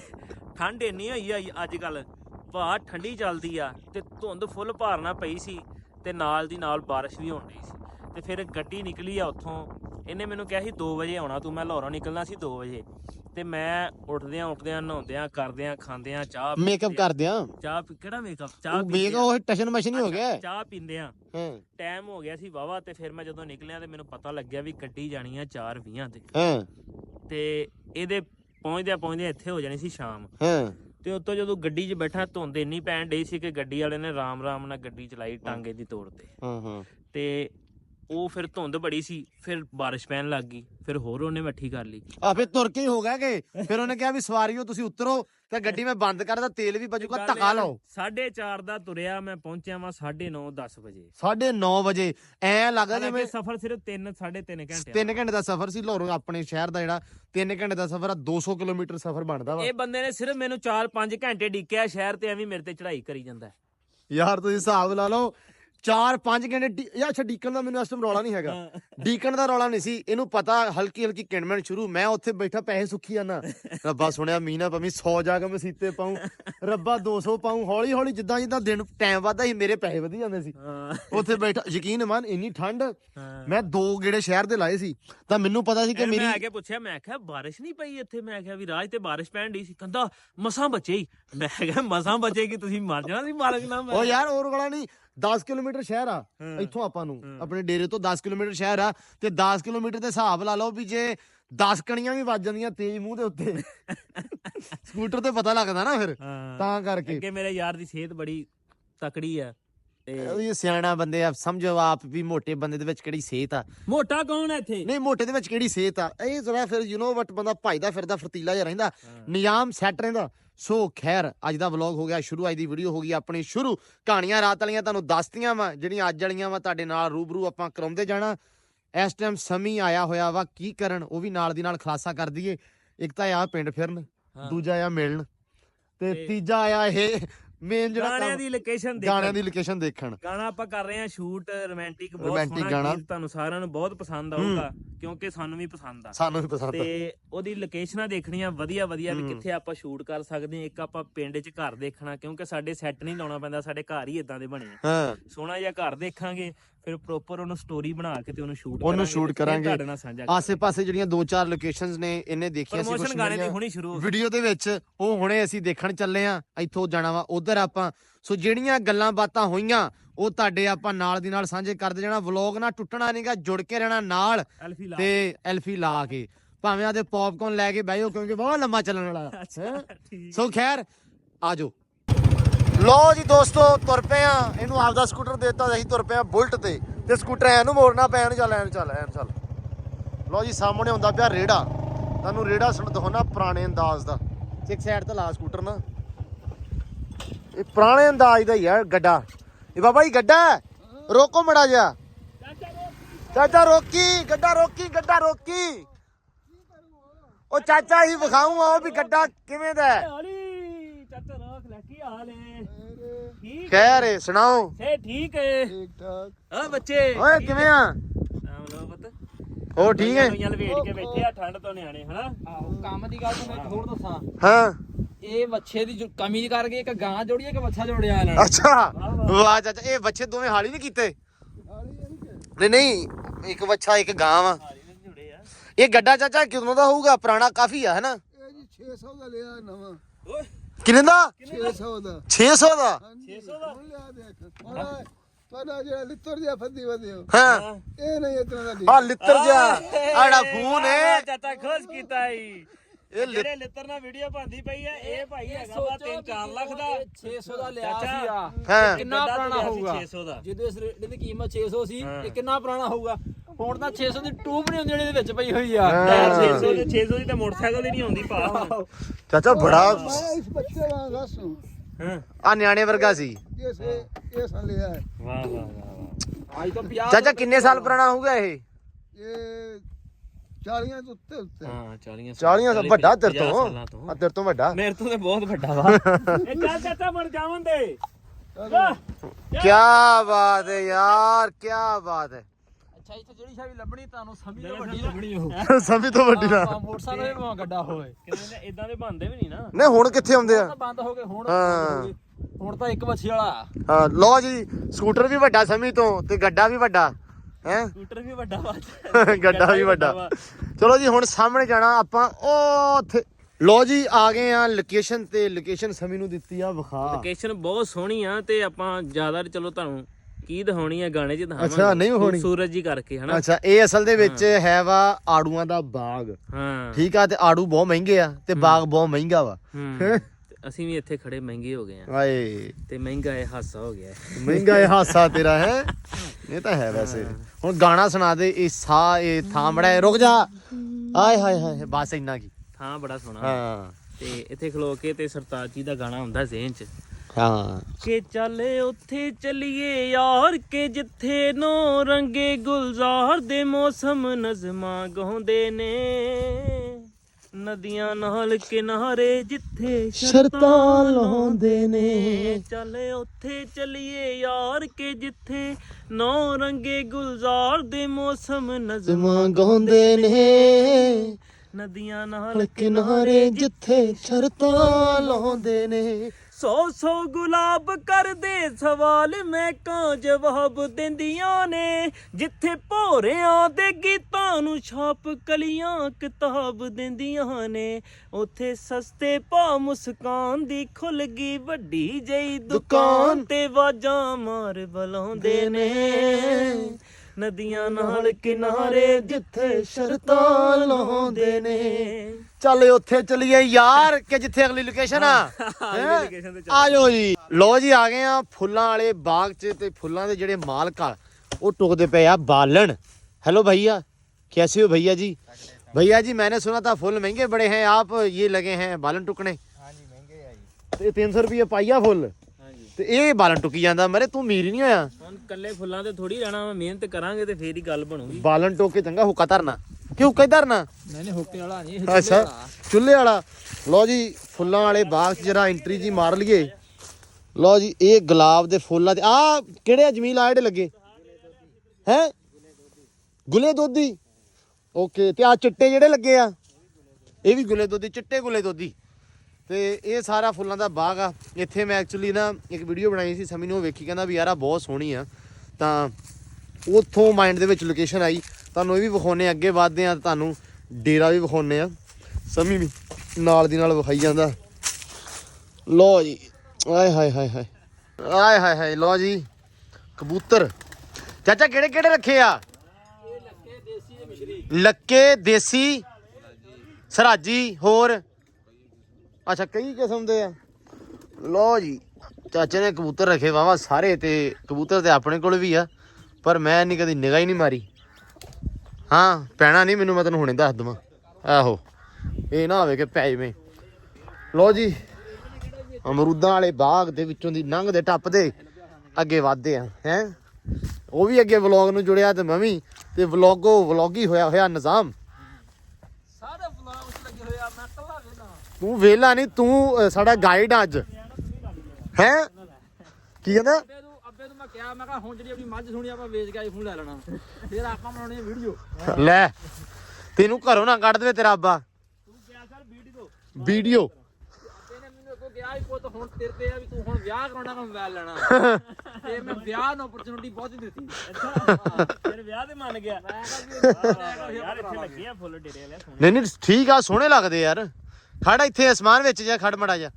ਠੰਡ ਇੰਨੀ ਹੋਈ ਆ ਅੱਜ ਕੱਲ ਭਾ ਠੰਡੀ ਚੱਲਦੀ ਆ ਤੇ ਧੁੰਦ ਫੁੱਲ ਭਾਰਨਾ ਪਈ ਸੀ ਤੇ ਨਾਲ ਦੀ ਨਾਲ ਬਾਰਿਸ਼ ਵੀ ਹੋਣ ਡਈ ਸੀ। ਤੇ ਫਿਰ ਗੱਡੀ ਨਿਕਲੀ ਆ ਉੱਥੋਂ ਇਹਨੇ ਮੈਨੂੰ ਕਿਹਾ ਸੀ 2 ਵਜੇ ਆਉਣਾ ਤੂੰ ਮੈਂ ਲਾਹੌਰੋਂ ਨਿਕਲਣਾ ਸੀ 2 ਵਜੇ। ਤੇ ਮੈਂ ਉੱਠਦਿਆਂ ਉੱਠਦਿਆਂ ਨਹਾਉਂਦਿਆਂ ਕਰਦਿਆਂ ਖਾਂਦਿਆਂ ਚਾਹ ਮੇਕਅਪ ਕਰਦੇ ਆ ਚਾਹ ਪੀ- ਕਿਹੜਾ ਮੇਕਅਪ ਚਾਹ ਉਹ ਪੀਂਦੇ। ਉਹ ਟਸ਼ਨ ਮਸ਼ਨ ਹੀ ਹੋ ਗਿਆ? ਚਾਹ ਪੀਂਦੇ ਆ ਹਾਂ। ਟਾਈਮ ਹੋ ਗਿਆ ਸੀ ਵਾਵਾ ਤੇ ਫਿਰ ਮੈਂ ਜਦੋਂ ਨਿਕਲਿਆ ਤੇ ਮੈਨੂੰ ਪਤਾ ਲੱਗਿਆ ਵੀ ਗੱਡੀ ਜਾਣੀ ਆ 4:20 ਤੇ। ਹਾਂ। ਤੇ ਇਹਦੇ ਪਹੁੰਚਦਿਆਂ ਪਹੁੰਚਦਿਆਂ ਇੱਥੇ ਹੋ ਜਾਣੀ ਸੀ ਸ਼ਾਮ। ਹਾਂ। ਤੇ ਉੱਤੋਂ ਜਦੋਂ ਗੱਡੀ 'ਚ ਬੈਠਾ ਧੁੰਦ ਇੰਨੀ ਪੈਣ ਡਈ ਸੀ ਕਿ ਗੱਡੀ ਵਾਲੇ ਨੇ ਰਾਮ ਰਾਮ ਨਾਲ ਗੱਡੀ ਚਲਾਈ ਟਾਂਗੇ ਦੀ ਤੋੜ ਤੇ। ਹਾਂ ਹਾਂ। ਤੇ ਉਹ ਫਿਰ ਧੁੰਦ ਬੜੀ ਸੀ ਫਿਰ ਬਾਰਿਸ਼ ਪੈਣ ਲੱਗ ਗਈ ਫਿਰ ਹੋਰ ਉਹਨੇ ਮੱਠੀ ਕਰ ਲਈ। ਆ ਫਿਰ ਤੁਰ ਕੇ ਹੀ ਹੋ ਗਿਆ ਕਿ? ਫਿਰ ਉਹਨੇ ਕਿਹਾ ਵੀ ਸਵਾਰੀਓ ਤੁਸੀਂ ਉਤਰੋ ਤੇ ਗੱਡੀ ਮੈਂ ਬੰਦ ਕਰਦਾ ਤੇਲ ਵੀ ਬਚੂਗਾ ਧੱਕਾ ਲਾਓ। 4:30 ਦਾ ਤੁਰਿਆ ਮੈਂ ਪਹੁੰਚਿਆ ਵਾਂ 9:30 10 ਵਜੇ। 9:30 ਵਜੇ ਐ ਲੱਗਦਾ ਜਿਵੇਂ ਸਫ਼ਰ ਸਿਰਫ 3 3.5 ਘੰਟੇ 3 ਘੰਟੇ ਦਾ ਸਫ਼ਰ ਸੀ ਲਾਹੌਰੋਂ ਆਪਣੇ ਸ਼ਹਿਰ ਦਾ ਜਿਹੜਾ 3 ਘੰਟੇ ਦਾ ਸਫ਼ਰ ਆ 200 ਕਿਲੋਮੀਟਰ ਸਫ਼ਰ ਬਣਦਾ ਵਾ। ਇਹ ਬੰਦੇ ਨੇ ਸਿਰਫ ਮੈਨੂੰ 4-5 ਘੰਟੇ ਡੀਕਿਆ ਸ਼ਹਿਰ ਤੇ ਐਵੇਂ ਮੇਰੇ ਤੇ ਚੜ੍ਹਾਈ ਕਰੀ ਜਾਂਦਾ। ਯਾਰ ਤੁਸੀਂ ਹਿਸਾਬ ਲਾ ਲਓ 4-5 ਘੰਟੇ ਯਾਰ ਅੱਛਾ ਡੀਕਨ ਦਾ ਮੈਨੂੰ ਇਸ ਟਾਈਮ ਰੌਲਾ ਨਹੀਂ ਹੈਗਾ। ਡੀਕਨ ਦਾ ਰੌਲਾ ਨਹੀਂ ਸੀ। ਇਹਨੂੰ ਪਤਾ ਹਲਕੀ ਹਲਕੀ ਕਿਣਮਣ ਸ਼ੁਰੂ। ਮੈਂ ਉੱਥੇ ਬੈਠਾ ਪੈਸੇ ਸੁੱਖੀ ਜਾਣਾ ਰੱਬਾ ਸੁਣਿਆ ਮੀਨਾ ਪਮੀ 100 ਜਾ ਕੇ ਮਸੀਤੇ ਪਾਉਂ। ਰੱਬਾ 200 ਪਾਉਂ। ਹੌਲੀ ਹੌਲੀ ਜਿੱਦਾਂ ਜਿੱਦਾਂ ਦਿਨ ਟਾਈਮ ਵੱਧਦਾ ਸੀ ਮੇਰੇ ਪੈਸੇ ਵਧੀ ਜਾਂਦੇ ਸੀ। ਉੱਥੇ ਬੈਠਾ ਯਕੀਨ ਮੰਨ ਇੰਨੀ ਠੰਡ। ਮੈਂ ਦੋ ਗੇੜੇ ਸ਼ਹਿਰ ਦੇ ਲਾਏ ਸੀ। ਤਾਂ ਮੈਨੂੰ ਪਤਾ ਸੀ ਕਿ ਮੇਰੀ ਮੈਂ ਆ ਕੇ ਪੁੱਛਿਆ ਮੈਂ ਕਿਹਾ ਬਾਰਿਸ਼ ਨਹੀਂ ਪਈ ਇੱਥੇ? ਮੈਂ ਕਿਹਾ ਵੀ ਰਾਜ ਤੇ ਬਾਰਿਸ਼ ਪੈਣ ਦੀ ਸੀ। ਕਹਿੰਦਾ ਮਸਾਂ ਬਚੇ ਹੀ। ਮੈਂ ਕਿਹਾ ਮਸਾਂ ਬਚੇ ਕਿ ਤੁਸੀਂ ਮਰ ਜਾਣਾ ਸੀ ਮਾਲਕ ਨਾਲ ਮੈਂ। ਉਹ ਯਾਰ ਹੋਰ ਵਾਲਾ ਨਹੀਂ। 10 ਕਿਲੋਮੀਟਰ ਸ਼ਹਿਰ ਆ। ਇੱਥੋਂ ਆਪਾਂ ਨੂੰ ਆਪਣੇ ਡੇਰੇ ਤੋਂ 10 ਕਿਲੋਮੀਟਰ ਸ਼ਹਿਰ ਆ ਤੇ 10 ਕਿਲੋਮੀਟਰ ਦੇ ਹਿਸਾਬ ਲਾ ਲਓ ਵੀ ਜੇ 10 ਕਣੀਆਂ ਵੀ ਵੱਜ ਜਾਂਦੀਆਂ ਤੇਜ਼ ਮੂੰਹ ਦੇ ਉੱਤੇ। [laughs] ਸਕੂਟਰ ਤੇ ਪਤਾ ਲੱਗਦਾ ਨਾ ਫਿਰ ਤਾਂ ਕਰਕੇ। ਅੱਗੇ ਮੇਰੇ ਯਾਰ ਦੀ ਸਿਹਤ ਬੜੀ ਤਕੜੀ ਆ ਤੇ ਇਹ ਸਿਆਣਾ ਬੰਦੇ ਆ ਸਮਝੋ ਆਪ ਵੀ ਮੋਟੇ ਬੰਦੇ ਦੇ ਵਿੱਚ ਕਿਹੜੀ ਸਿਹਤ ਆ। ਮੋਟਾ ਕੌਣ ਹੈ ਇੱਥੇ? ਨਹੀਂ ਮੋਟੇ ਦੇ ਵਿੱਚ ਕਿਹੜੀ ਸਿਹਤ ਆ? ਇਹ ਜ਼ਰਾ ਫਿਰ ਯੂ نو ਵਟ ਬੰਦਾ ਭਜਦਾ ਫਿਰਦਾ ਫਰਤੀਲਾ ਜਿਹਾ ਰਹਿੰਦਾ ਨਿਯਾਮ ਸੈੱਟ ਰਹਿੰਦਾ। ਸੋ ਖੈਰ ਅੱਜ ਦਾ ਵਲੌਗ ਹੋ ਗਿਆ ਸ਼ੁਰੂ ਅੱਜ ਦੀ ਵੀਡੀਓ ਹੋ ਗਈ ਆਪਣੀ ਸ਼ੁਰੂ। ਕਹਾਣੀਆਂ ਰਾਤ ਵਾਲੀਆਂ ਤੁਹਾਨੂੰ ਦੱਸਤੀਆਂ ਵਾ ਜਿਹੜੀਆਂ ਅੱਜ ਵਾਲੀਆਂ ਵਾ ਤੁਹਾਡੇ ਨਾਲ ਰੂਬਰੂ ਆਪਾਂ ਕਰਾਉਂਦੇ ਜਾਣਾ। ਇਸ ਟਾਈਮ ਸਮੀ ਆਇਆ ਹੋਇਆ ਵਾ ਕੀ ਕਰਨ ਉਹ ਵੀ ਨਾਲ ਦੀ ਨਾਲ ਖਲਾਸਾ ਕਰ ਦਈਏ। ਇੱਕ ਤਾਂ ਆ ਪਿੰਡ ਫਿਰਨ। ਦੂਜਾ ਆ ਮਿਲਣ ਤੇ ਤੀਜਾ ਆਇਆ ਇਹ ਮੇਨ ਜਿਹੜਾ ਗਾਣਿਆਂ ਦੀ ਲੋਕੇਸ਼ਨ ਦੇਖ ਗਾਣਿਆਂ ਦੀ ਲੋਕੇਸ਼ਨ ਦੇਖਣ। ਗਾਣਾ ਆਪਾਂ ਕਰ ਰਹੇ ਹਾਂ ਸ਼ੂਟ ਰੋਮਾਂਟਿਕ ਬਹੁਤ ਸੋਹਣਾ। ਗੀਤ ਤੁਹਾਨੂੰ ਸਾਰਿਆਂ ਨੂੰ ਬਹੁਤ ਪਸੰਦ ਆਊਗਾ ਕਿਉਂਕਿ ਸਾਨੂੰ ਵੀ ਪਸੰਦ ਆ। ਸਾਨੂੰ ਵੀ ਪਸੰਦ ਆ। ਤੇ ਉਹਦੀ ਲੋਕੇਸ਼ਨਾਂ ਦੇਖਣੀਆਂ ਵਧੀਆ ਵਧੀਆ ਵੀ। ਕਿੱਥੇ ਆਪਾਂ ਸ਼ੂਟ ਕਰ ਸਕਦੇ ਹਾਂ। ਇੱਕ ਆਪਾਂ ਪਿੰਡ 'ਚ ਘਰ ਦੇਖਣਾ ਕਿਉਂਕਿ ਸਾਡੇ ਸੈੱਟ ਨਹੀਂ ਲਾਉਣਾ ਪੈਂਦਾ ਸਾਡੇ ਘਰ ਹੀ ਇਦਾਂ ਦੇ ਬਣੇ ਆ। ਹਾਂ। ਸੋਹਣਾ ਜਿਹਾ ਘਰ ਦੇਖਾਂਗੇ। ਫਿਰ ਪ੍ਰੋਪਰ ਉਹਨੂੰ ਸਟੋਰੀ ਬਣਾ ਕੇ ਤੇ ਉਹਨੂੰ ਸ਼ੂਟ ਉਹਨੂੰ ਕਰਾਂਗੇ। ਤੁਹਾਡੇ ਨਾਲ ਸਾਂਝਾ ਆਸੇ-ਪਾਸੇ ਜਿਹੜੀਆਂ ਦੋ ਚਾਰ ਲੋਕੇਸ਼ਨਸ ਨੇ ਇਹਨੇ ਦੇਖੀਆਂ ਸੀ ਪ੍ਰੋਮੋਸ਼ਨ ਗਾਣੇ ਦੀ। ਹੁਣੀ ਸ਼ੁਰੂ। ਵੀਡੀਓ ਦੇ ਵਿੱਚ ਉਹ ਹੁਣੇ ਅਸੀਂ ਦੇਖਣ ਚੱਲੇ ਆ ਇੱਥੋਂ ਜਾਣਾ ਵਾ ਉਧਰ ਆਪਾਂ। ਸੋ ਜਿਹੜੀਆਂ ਗੱਲਾਂ ਬਾਤਾਂ ਹੋਈਆਂ ਉਹ ਤੁਹਾਡੇ ਆਪਾਂ ਨਾਲ ਦੀ ਨਾਲ ਸਾਂਝੇ ਕਰਦੇ ਜਾਣਾ ਵਲੌਗ ਨਾ ਟੁੱਟਣਾ ਨਹੀਂਗਾ ਜੁੜ ਕੇ ਰਹਿਣਾ ਨਾਲ ਤੇ ਐਲਫੀ ਲਾ ਕੇ। ਭਾਵੇਂ ਆਦੇ ਪੌਪਕੌਰਨ ਲੈ ਕੇ ਬਹਿ ਜਾਓ ਕਿਉਂਕਿ ਬਹੁਤ ਲੰਮਾ ਚੱਲਣ ਵਾਲਾ। [laughs] ਸੋ ਖੈਰ ਆਜੋ ਲੋ ਜੀ ਦੋਸਤੋ, ਤੁਰ ਪਏ ਆ ਇਹਨੂੰ ਆਪਦਾ ਸਕੂਟਰ ਦੇਤਾ ਅਸੀਂ ਤੁਰ ਪਏ ਆ ਬੁਲਟ ਤੇ। ਤੇ ਸਕੂਟਰ ਐ ਨੂੰ ਮੋੜਨਾ ਪਿਆ ਨੂੰ ਚੱਲ, ਐਨ ਚੱਲ ਐਨ ਚੱਲ। ਲੋ ਜੀ, ਸਾਹਮਣੇ ਹੁੰਦਾ ਪਿਆ ਰੇੜਾ। ਤੁਹਾਨੂੰ ਰੇੜਾ ਸੁਣ ਦਿਖਾਉਣਾ ਪੁਰਾਣੇ ਅੰਦਾਜ਼ ਦਾ। ਇੱਕ ਸਾਈਡ ਤੇ ਲਾ ਸਕੂਟਰ ਨਾ। ਇਹ ਪੁਰਾਣੇ ਅੰਦਾਜ਼ ਦਾ ਹੀ ਗੱਡਾ। ਇਹ ਬਾਬਾ ਜੀ, ਗੱਡਾ ਰੋਕੋ ਮੜਾ ਜਾ ਚਾਚਾ ਰੋਕੀ, ਗੱਡਾ ਰੋਕੀ ਗੱਡਾ ਰੋਕੀ। ਉਹ ਚਾਚਾ ਹੀ ਵਿਖਾਉਂਗਾ ਉਹ ਵੀ ਗੱਡਾ ਕਿਵੇਂ ਦਾ ਹੈ। ਚਾਚਾ ਰੱਖ ਲੈ, ਕੀ ਹਾਲ ਹੈ? ਖੈਰ ਏ, ਸੁਣਾਓ। ਹੈ ਠੀਕ ਹੈ ਠੀਕ ਠਾਕ ਆ ਬੱਚੇ। ਓਏ ਕਿਵੇਂ ਆ? ਨਾਮ ਲਓ ਪੁੱਤ। ਹੋ ਠੀਕ ਹੈ ਦੁਨੀਆ ਲਵੇਟ ਕੇ ਬੈਠੇ ਆ ਠੰਡ ਤੋਂ ਨਿਆਣੇ ਹਨਾ? ਆਹੋ ਕੰਮ ਦੀ ਗੱਲ ਤੁਹਾਨੂੰ ਇੱਕ ਹੋਰ ਦੱਸਾਂ। ਹਾਂ। ਇਹ ਵੱਛੇ ਦੀ ਜੋ ਕਮੀ ਕਰਕੇ ਇੱਕ ਗਾਂ ਜੋੜੀ ਇੱਕ ਵੱਛਾ ਜੋੜਿਆ ਇਹਨਾਂ ਨੇ। ਅੱਛਾ। ਵਾਹ ਚਾਚਾ ਇਹ ਬੱਚੇ ਦੋਵੇਂ ਹਾਲੀ ਨਹੀਂ ਕੀਤੇ? ਨਹੀਂ ਨਹੀਂ ਇੱਕ ਬੱਚਾ ਇੱਕ ਗਾਂ ਵਾ। ਜੁੜੇ ਆ। ਇਹ ਗੱਡਾ ਚਾਚਾ ਕਿਦੋਂ ਦਾ ਹੋਊਗਾ? ਪੁਰਾਣਾ ਕਾਫੀ ਆ ਹੈਨਾ? ਇਹ ਜੀ 600 ਦਾ ਲਿਆ ਨਵਾਂ। ਓਏ। ਕਿੰਨੇ ਦਾ? 600 ਦਾ। 600 ਦਾ? ਹਾਂਜੀ ਹੁਣ ਲਿਆ ਦੇਖ ਤੁਹਾਡਾ ਜਿਹੜਾ ਲਿੱਤਰ ਜਿਹਾ ਫੱਦੀ ਵਧਿਓ ਹਾਂ। ਇਹ ਨਹੀਂ ਇਤਨਾ ਦਾ ਆ ਲਿੱਤਰ ਜਾ ਆੜਾ ਫੋਨ ਏ। ਚਾਚਾ ਖੁਸ਼ ਕੀਤਾ ਈ। ਇਹ ਲਿ- ਜਿਹੜੇ ਲਿੱਤਰ ਨਾਲ ਵੀਡੀਓ ਬਣਦੀ ਪਈ ਆ ਇਹ ਭਾਈ ਹੈਗਾ ਵਾ 3-4 ਲੱਖ ਦਾ। 600 ਦਾ ਲਿਆ ਚਾਚਾ, ਸੀ ਆ। ਹਾਂ। ਕਿੰਨਾ ਗੱਡਾ ਪੁਰਾਣਾ ਤੁਰਿਆ ਸੀ ਹੋਊਗਾ? 600 ਦਾ। ਜਦੋਂ ਇਸ ਰੇਟ ਦੀ ਕੀਮਤ 600 ਸੀ ਹਾਂ। ਇਹ ਕਿੰਨਾ ਪੁਰਾਣਾ ਹੋਊਗਾ? ਹੁਣ ਤਾਂ 600 ਦੀ ਟੂਬ ਨਹੀਂ ਹੁੰਦੀ ਜਿਹੜੀ ਇਹਦੇ ਵਿੱਚ ਪਈ ਹੋਈ ਆ। ਹਾਂ। ਯਾਰ 600 ਦੇ 600 ਦੀ ਤਾਂ ਮੋਟਰਸਾਈਕਲ ਦੀ ਨਹੀਂ ਆਉਂਦੀ ਭਾ ਹੁਣ। ਚਾਚਾ ਬੜਾ ਮੈਂ ਇਸ ਬੱਚੇ ਦਾ ਦੱਸੂ ਹਾਂ। ਆ ਨਿਆਣੇ ਵਰਗਾ ਸੀ। ਇਸ ਇਹ ਸਾਲ ਲਿਆ ਹੈ। ਵਾਹ ਵਾਹ ਵਾਹ ਅੱਜ ਤੋਂ 50 ਚਾਚਾ ਕਿੰਨੇ ਸਾਲ ਪੁਰਾਣਾ ਹੋਊਗਾ ਇਹ? ਇਹ 40 ਤੋਂ ਉੱਤੇ ਉੱਤੇ। ਹਾਂ 40 40 ਸਾਲ ਵੱਡਾ ਤੇਰੇ ਤੋਂ। ਆ ਤੇਰੇ ਤੋਂ ਵੱਡਾ। ਮੇਰੇ ਤੋਂ ਤੇ ਬਹੁਤ ਵੱਡਾ ਵਾ। [laughs] ਇਹ ਚੱਲ ਚਾਚਾ ਮਰ ਜਾਵਣ ਦੇ। ਕੀ ਬਾਤ ਹੈ ਯਾਰ ਕੀ ਬਾਤ ਹੈ। ਅੱਛਾ ਇੱਥੇ ਜਿਹੜੀ ਸ਼ਾਵੀ ਲੱਭਣੀ ਤੁਹਾਨੂੰ ਸਮਝ ਤੋਂ ਵੱਡੀ ਲੱਭਣੀ ਉਹ [laughs] ਸਮੀ ਤੋਂ ਵੱਡੀ ਨਾ। ਮੋਟਰਸਾਈਕਲ ਵੀ ਭਾਵੇਂ ਗੱਡਾ ਹੋਵੇ। ਕਿੰਨੇ ਇਦਾਂ ਦੇ ਬੰਦੇ ਵੀ ਨਹੀਂ ਨਾ। ਨਹੀਂ ਹੁਣ ਕਿੱਥੇ ਆਉਂਦੇ ਆ? ਬੰਦ ਹੋ ਗਏ ਹੁਣ ਹਾਂ। ਹੋ ਗਏ। ਹੁਣ ਤਾਂ ਇੱਕ ਵੱਛੇ ਵਾਲਾ। ਆ। ਹਾਂ ਲੋ ਜੀ ਸਕੂਟਰ ਵੀ ਵੱਡਾ ਸਮੀ ਤੋਂ ਤੇ ਗੱਡਾ ਵੀ ਵੱਡਾ। ਹੈ? ਸਕੂਟਰ ਵੀ ਵੱਡਾ ਵਾ। [laughs] ਗੱਡਾ ਵੀ ਵੱਡਾ। ਚਲੋ ਜੀ ਹੁਣ ਸਾਹਮਣੇ ਜਾਣਾ ਆਪਾਂ ਉਹ ਉੱਥੇ ਲੋ ਜੀ ਆ ਗਏ ਆ ਲੋਕੇਸ਼ਨ ਤੇ ਲੋਕੇਸ਼ਨ ਸਮੀ ਨੂੰ ਦਿੱਤੀ ਆ ਵਿਖਾ। ਲੋਕੇਸ਼ਨ ਬਹੁਤ ਸੋਹਣੀ ਆ ਤੇ ਆਪਾਂ ਜ਼ਿਆਦਾ ਚਲੋ ਤੁਹਾਨੂੰ ਕੀ ਦਿਖਾਉਣੀ ਆ ਗਾਣੇ 'ਚ ਦਿਖਾਵਾਂਗੇ। ਅੱਛਾ, ਨਹੀਂ ਵਿਖਾਉਣੀ। ਸੂਰਜ ਜੀ ਕਰਕੇ ਹਨਾ? ਅੱਛਾ ਇਹ ਅਸਲ ਦੇ ਵਿੱਚ ਹੈ। ਵਾ ਆੜੂਆਂ ਦਾ ਬਾਗ। ਹਾਂ। ਠੀਕ ਆ ਤੇ ਆੜੂ ਬਹੁਤ ਮਹਿੰਗੇ ਆ ਤੇ ਬਾਗ ਬਹੁਤ ਮਹਿੰਗਾ ਵਾ। [laughs] ਅਸੀਂ ਵੀ ਇੱਥੇ ਖੜੇ ਮਹਿੰਗੇ ਹੋ ਗਏ ਆ। ਆਏ ਤੇ ਮਹਿੰਗਾ ਇਹ ਹਾਸਾ ਹੋ ਗਿਆ। ਮਹਿੰਗਾ ਇਹ ਹਾਸਾ ਤੇਰਾ ਹੈ। ਇਹ ਤਾਂ ਹੈ ਵੈਸੇ। ਹੁਣ ਗਾਣਾ ਸੁਣਾ ਦੇ ਇਹ ਸਾ ਇਹ ਥਾਂ ਬੜਾ ਹੈ, ਰੁਕ ਜਾ। ਆਏ ਹਾਏ ਹਾਏ ਬਸ ਇੰਨਾ ਕੀ। ਥਾਂ ਬੜਾ ਸੋਹਣਾ। ਹਾਂ। ਤੇ ਇੱਥੇ ਖਲੋ ਕੇ ਤੇ ਸਰਤਾਜ ਜੀ ਦਾ ਗਾਣਾ ਹੁੰਦਾ ਜ਼ੇਨ ਚ। ਹਾਂ। ਕਿ ਚੱਲ ਉੱਥੇ ਚਲੀਏ ਯਾਰ ਕੇ ਜਿੱਥੇ ਨੋ ਰੰਗੇ ਗੁਲਜ਼ਾਰ ਦੇ ਮੌਸਮ ਨਜ਼ਮਾਂ ਗਾਉਂਦੇ ਨੇ। ਨਦੀਆਂ ਨਾਲ ਕਿਨਾਰੇ ਜਿੱਥੇ ਸ਼ਰਤਾਂ ਲਾਉਂਦੇ ਨੇ। ਚੱਲ ਉੱਥੇ ਚਲੀਏ ਯਾਰ ਕੇ ਜਿੱਥੇ ਨੌ ਰੰਗੇ ਗੁਲਜ਼ਾਰ ਦੇ ਮੌਸਮ ਨਜ਼ਮਾਂ ਜ਼ਮਾਂ ਗਾਉਂਦੇ ਨੇ। ਨਦੀਆਂ ਨਾਲ ਕਿਨਾਰੇ ਜਿੱਥੇ ਸ਼ਰਤਾਂ ਲਾਉਂਦੇ ਨੇ। ਸੌ ਸੌ ਗੁਲਾਬ ਕਰਦੇ ਸਵਾਲ ਮੈਂ ਕਾਂ ਜਵਾਬ ਦਿੰਦੀਆਂ ਨੇ। ਜਿੱਥੇ ਭੋਰਿਆਂ ਦੇ ਗੀਤਾਂ ਨੂੰ ਛਾਪ ਕਲੀਆਂ ਕਿਤਾਬ ਦਿੰਦੀਆਂ ਨੇ। ਉੱਥੇ ਸਸਤੇ ਭਾ ਮੁਸਕਾਨ ਦੀ ਖੁੱਲ ਗਈ ਵੱਡੀ ਜਈ ਦੁਕਾਨ ਤੇ ਵਾਜਾਂ ਮਾਰ ਬੁਲਾਉਂਦੇ ਨੇ। ਨਦੀਆਂ ਨਾਲ ਕਿਨਾਰੇ ਜਿੱਥੇ ਸ਼ਰਤਾਂ ਲਾਉਂਦੇ ਨੇ ਚੱਲ ਉੱਥੇ ਚਲੀਏ ਯਾਰ ਕਿ ਜਿੱਥੇ ਅਗਲੀ ਲੋਕੇਸ਼ਨ ਆ ਹੈਂ? location ਤੇ ਆ ਜਾਓ ਜੀ ਲੋ ਜੀ ਆ ਗਏ ਆ ਫੁੱਲਾਂ ਵਾਲੇ ਬਾਗ 'ਚ ਤੇ ਫੁੱਲਾਂ ਦੇ ਜਿਹੜੇ ਮਾਲਕ ਆ ਉਹ ਟੁਕਦੇ ਪਏ ਆ ਬਾਲਣ ਹੈਲੋ भैया कैसे हो भैया जी भैया जी मैंने सुना था फूल महंगे बड़े हैं आप ये लगे हैं बालन टुकने ਤੇ 300 ਰੁਪਏ ਪਾਈਆ ਫੁੱਲ ਹਾਂਜੀ ਤੇ ਇਹ ਬਾਲਣ ਟੁਕੀ ਜਾਂਦਾ। ਮਰੇ ਤੂੰ ਮੀਰ ਨਹੀਂ ਹੋਇਆ। ਹੁਣ ਕੱਲੇ ਫੁੱਲਾਂ ਤੇ ਥੋੜੀ ਰਹਿਣਾ ਵਾ ਮਿਹਨਤ ਕਰਾਂਗੇ ਤੇ ਫੇਰ ਹੀ ਗੱਲ ਬਣੂਗੀ। ਬਾਲਣ ਟੋਕ ਚੰਗਾ ਹੁੱਕਾ ਧਰਨਾ। ਕਿ ਹੁੱਕਾ ਹੀ ਧਰਨਾ? ਨਹੀਂ ਨਹੀਂ ਹੁੱਕੇ ਵਾਲਾ ਨਹੀਂ ਅੱਛਾ ਚੁੱਲ੍ਹੇ ਵਾਲਾ। ਲਓ ਜੀ ਫੁੱਲਾਂ ਵਾਲੇ ਬਾਗ 'ਚ ਜਰਾ ਐਂਟਰੀ ਜੀ ਮਾਰ ਲਈਏ। ਲਓ ਜੀ ਇਹ ਗੁਲਾਬ ਦੇ ਫੁੱਲਾਂ ਤੇ ਆ ਕਿਹੜੇ ਆ ਜਮੀਲ? ਆ ਜਿਹੜੇ ਲੱਗੇ। ਹੈ? ਗੁਲੇ ਦੋਦੀ ਓਕੇ ਤੇ ਆ ਚਿੱਟੇ ਜਿਹੜੇ ਲੱਗੇ ਆ। ਇਹ ਵੀ ਗੁਲੇ ਦੋਦੀ ਚਿੱਟੇ ਗੁਲੇ ਦੋਦੀ ਤੇ ਇਹ ਸਾਰਾ ਫੁੱਲਾਂ ਦਾ ਬਾਗ ਆ। ਇੱਥੇ ਮੈਂ ਐਕਚੁਅਲੀ ਨਾ ਇੱਕ ਵੀਡੀਓ ਬਣਾਈ ਸੀ ਸਮੀ ਨੂੰ ਉਹ ਵੇਖੀ ਕਹਿੰਦਾ ਵੀ ਯਾਰ ਆ ਬਹੁਤ ਸੋਹਣੀ ਆ। ਤਾਂ ਉੱਥੋਂ ਮਾਈਂਡ ਦੇ ਵਿੱਚ ਲੋਕੇਸ਼ਨ ਆਈ। ਤੁਹਾਨੂੰ ਇਹ ਵੀ ਵਿਖਾਉਨੇ ਅੱਗੇ ਵਧਦੇ ਆ ਤੁਹਾਨੂੰ ਡੇਰਾ ਵੀ ਵਿਖਾਉਨੇ ਆ। ਸਮੀ ਵੀ ਨਾਲ ਦੀ ਨਾਲ ਵਿਖਾਈ ਜਾਂਦਾ। ਲੋ ਜੀ ਆਏ ਹਾਏ ਹਾਏ ਹਾਏ। ਆਏ ਹਾਏ ਹਾਏ ਲੋ ਜੀ ਕਬੂਤਰ। ਚਾਚਾ ਕਿਹੜੇ ਕਿਹੜੇ ਰੱਖੇ ਆ? ਲੱਕੇ ਦੇਸੀ। ਸਰਾਜੀ ਹੋਰ? ਅੱਛਾ, ਕਈ ਕਿਸਮ ਦੇ ਆ? ਲੋ ਜੀ, ਚਾਚੇ ਨੇ ਕਬੂਤਰ ਰੱਖੇ ਵਾਵਾ ਸਾਰੇ ਤੇ ਕਬੂਤਰ ਤੇ ਆਪਣੇ ਕੋਲ ਵੀ ਆ, ਪਰ ਮੈਂ ਨਹੀਂ ਕਦੀ ਨਿਗਾਹ ਹੀ ਨਹੀਂ ਮਾਰੀ। ਹਾਂ, ਪੈਣਾ ਨਹੀਂ ਮੈਨੂੰ, ਮੈਂ ਤੈਨੂੰ ਹੁਣੇ ਦੱਸ ਦਵਾਂ। ਆਹੋ, ਇਹ ਨਾ ਹੋਵੇ ਕਿ ਪੈ ਜਵੇਂ। ਲੋ ਜੀ, ਅਮਰੂਦਾਂ ਵਾਲੇ ਬਾਗ ਦੇ ਵਿੱਚੋਂ ਦੀ ਲੰਘਦੇ ਟੱਪਦੇ ਅੱਗੇ ਵਧਦੇ ਆ, ਹੈ? ਉਹ ਵੀ ਅੱਗੇ ਵਲੌਗ ਨੂੰ ਜੁੜਿਆ ਤੇ ਮੈਂ ਵੀ, ਤੇ ਵਲੌਗੋ ਵਲੌਗੀ ਹੋਇਆ ਹੋਇਆ ਨਿਜ਼ਾਮ ਸਾਰੇ ਵਲੌਗ ਵਿੱਚ ਲੱਗੇ ਹੋਏ ਆ ਮੈਂ ਕੱਲਾ ਵੇਲਾ ਤੂੰ ਵੇਲਾ ਨਹੀਂ ਤੂੰ ਅ, ਸਾਡਾ ਗਾਈਡ ਅੱਜ। ਹੈ? ਕੀ ਕਹਿੰਦਾ? ਅੱਬੇ ਨੂੰ ਅੱਬੇ ਨੂੰ ਮੈਂ ਕਿਹਾ ਮੈਂ ਕਿਹਾ ਹੁਣ ਜਿਹੜੀ ਆਪਣੀ ਮੱਝ ਸੁਣੀ ਆਪਾਂ ਵੇਚ ਕੇ ਆਈਫੋਨ ਲੈ ਲੈਣਾ। ਫਿਰ ਆਪਾਂ ਬਣਾਉਣੀ ਵੀਡੀਓ ਲੈ ਤੈਨੂੰ ਘਰੋਂ ਨਾ ਕੱਢ ਦੇਵੇ ਤੇਰਾ ਅੱਬਾ। ਤੂੰ ਕਿਹਾ ਕਰ ਵੀਡੀਓ ਵੀਡੀਓ ਅੱਬੇ ਨੇ ਮੈਨੂੰ ਅੱਗੋਂ ਕਿਹਾ ਸੀ ਪੁੱਤ ਹੁਣ ਤੇਰੇ ਤੇ ਆ ਵੀ ਤੂੰ ਹੁਣ ਵਿਆਹ ਕਰਾਉਣਾ ਕਿ ਮੋਬਾਈਲ ਲੈਣਾ। [laughs] ਤੇ ਮੈਂ ਵਿਆਹ ਨੂੰ ਓਪਰਚੁਨਿਟੀ ਬਹੁਤ ਦਿੱਤੀ। ਫਿਰ ਵਿਆਹ ਤੇ ਮੰਨ ਗਿਆ। ਯਾਰ ਇੱਥੇ ਲੱਗੇ ਆ ਫੁੱਲ ਡੇਰੇ ਵਾਲੇ ਸੋਹਣੇ। ਨਹੀਂ ਨਹੀਂ ਠੀਕ ਆ ਸੋਹਣੇ ਲੱਗਦੇ ਯਾਰ। ਖੜ ਇੱਥੇ ਅਸਮਾਨ ਵਿੱਚ ਜਾ ਖੜ ਮੜਾ ਜਾ।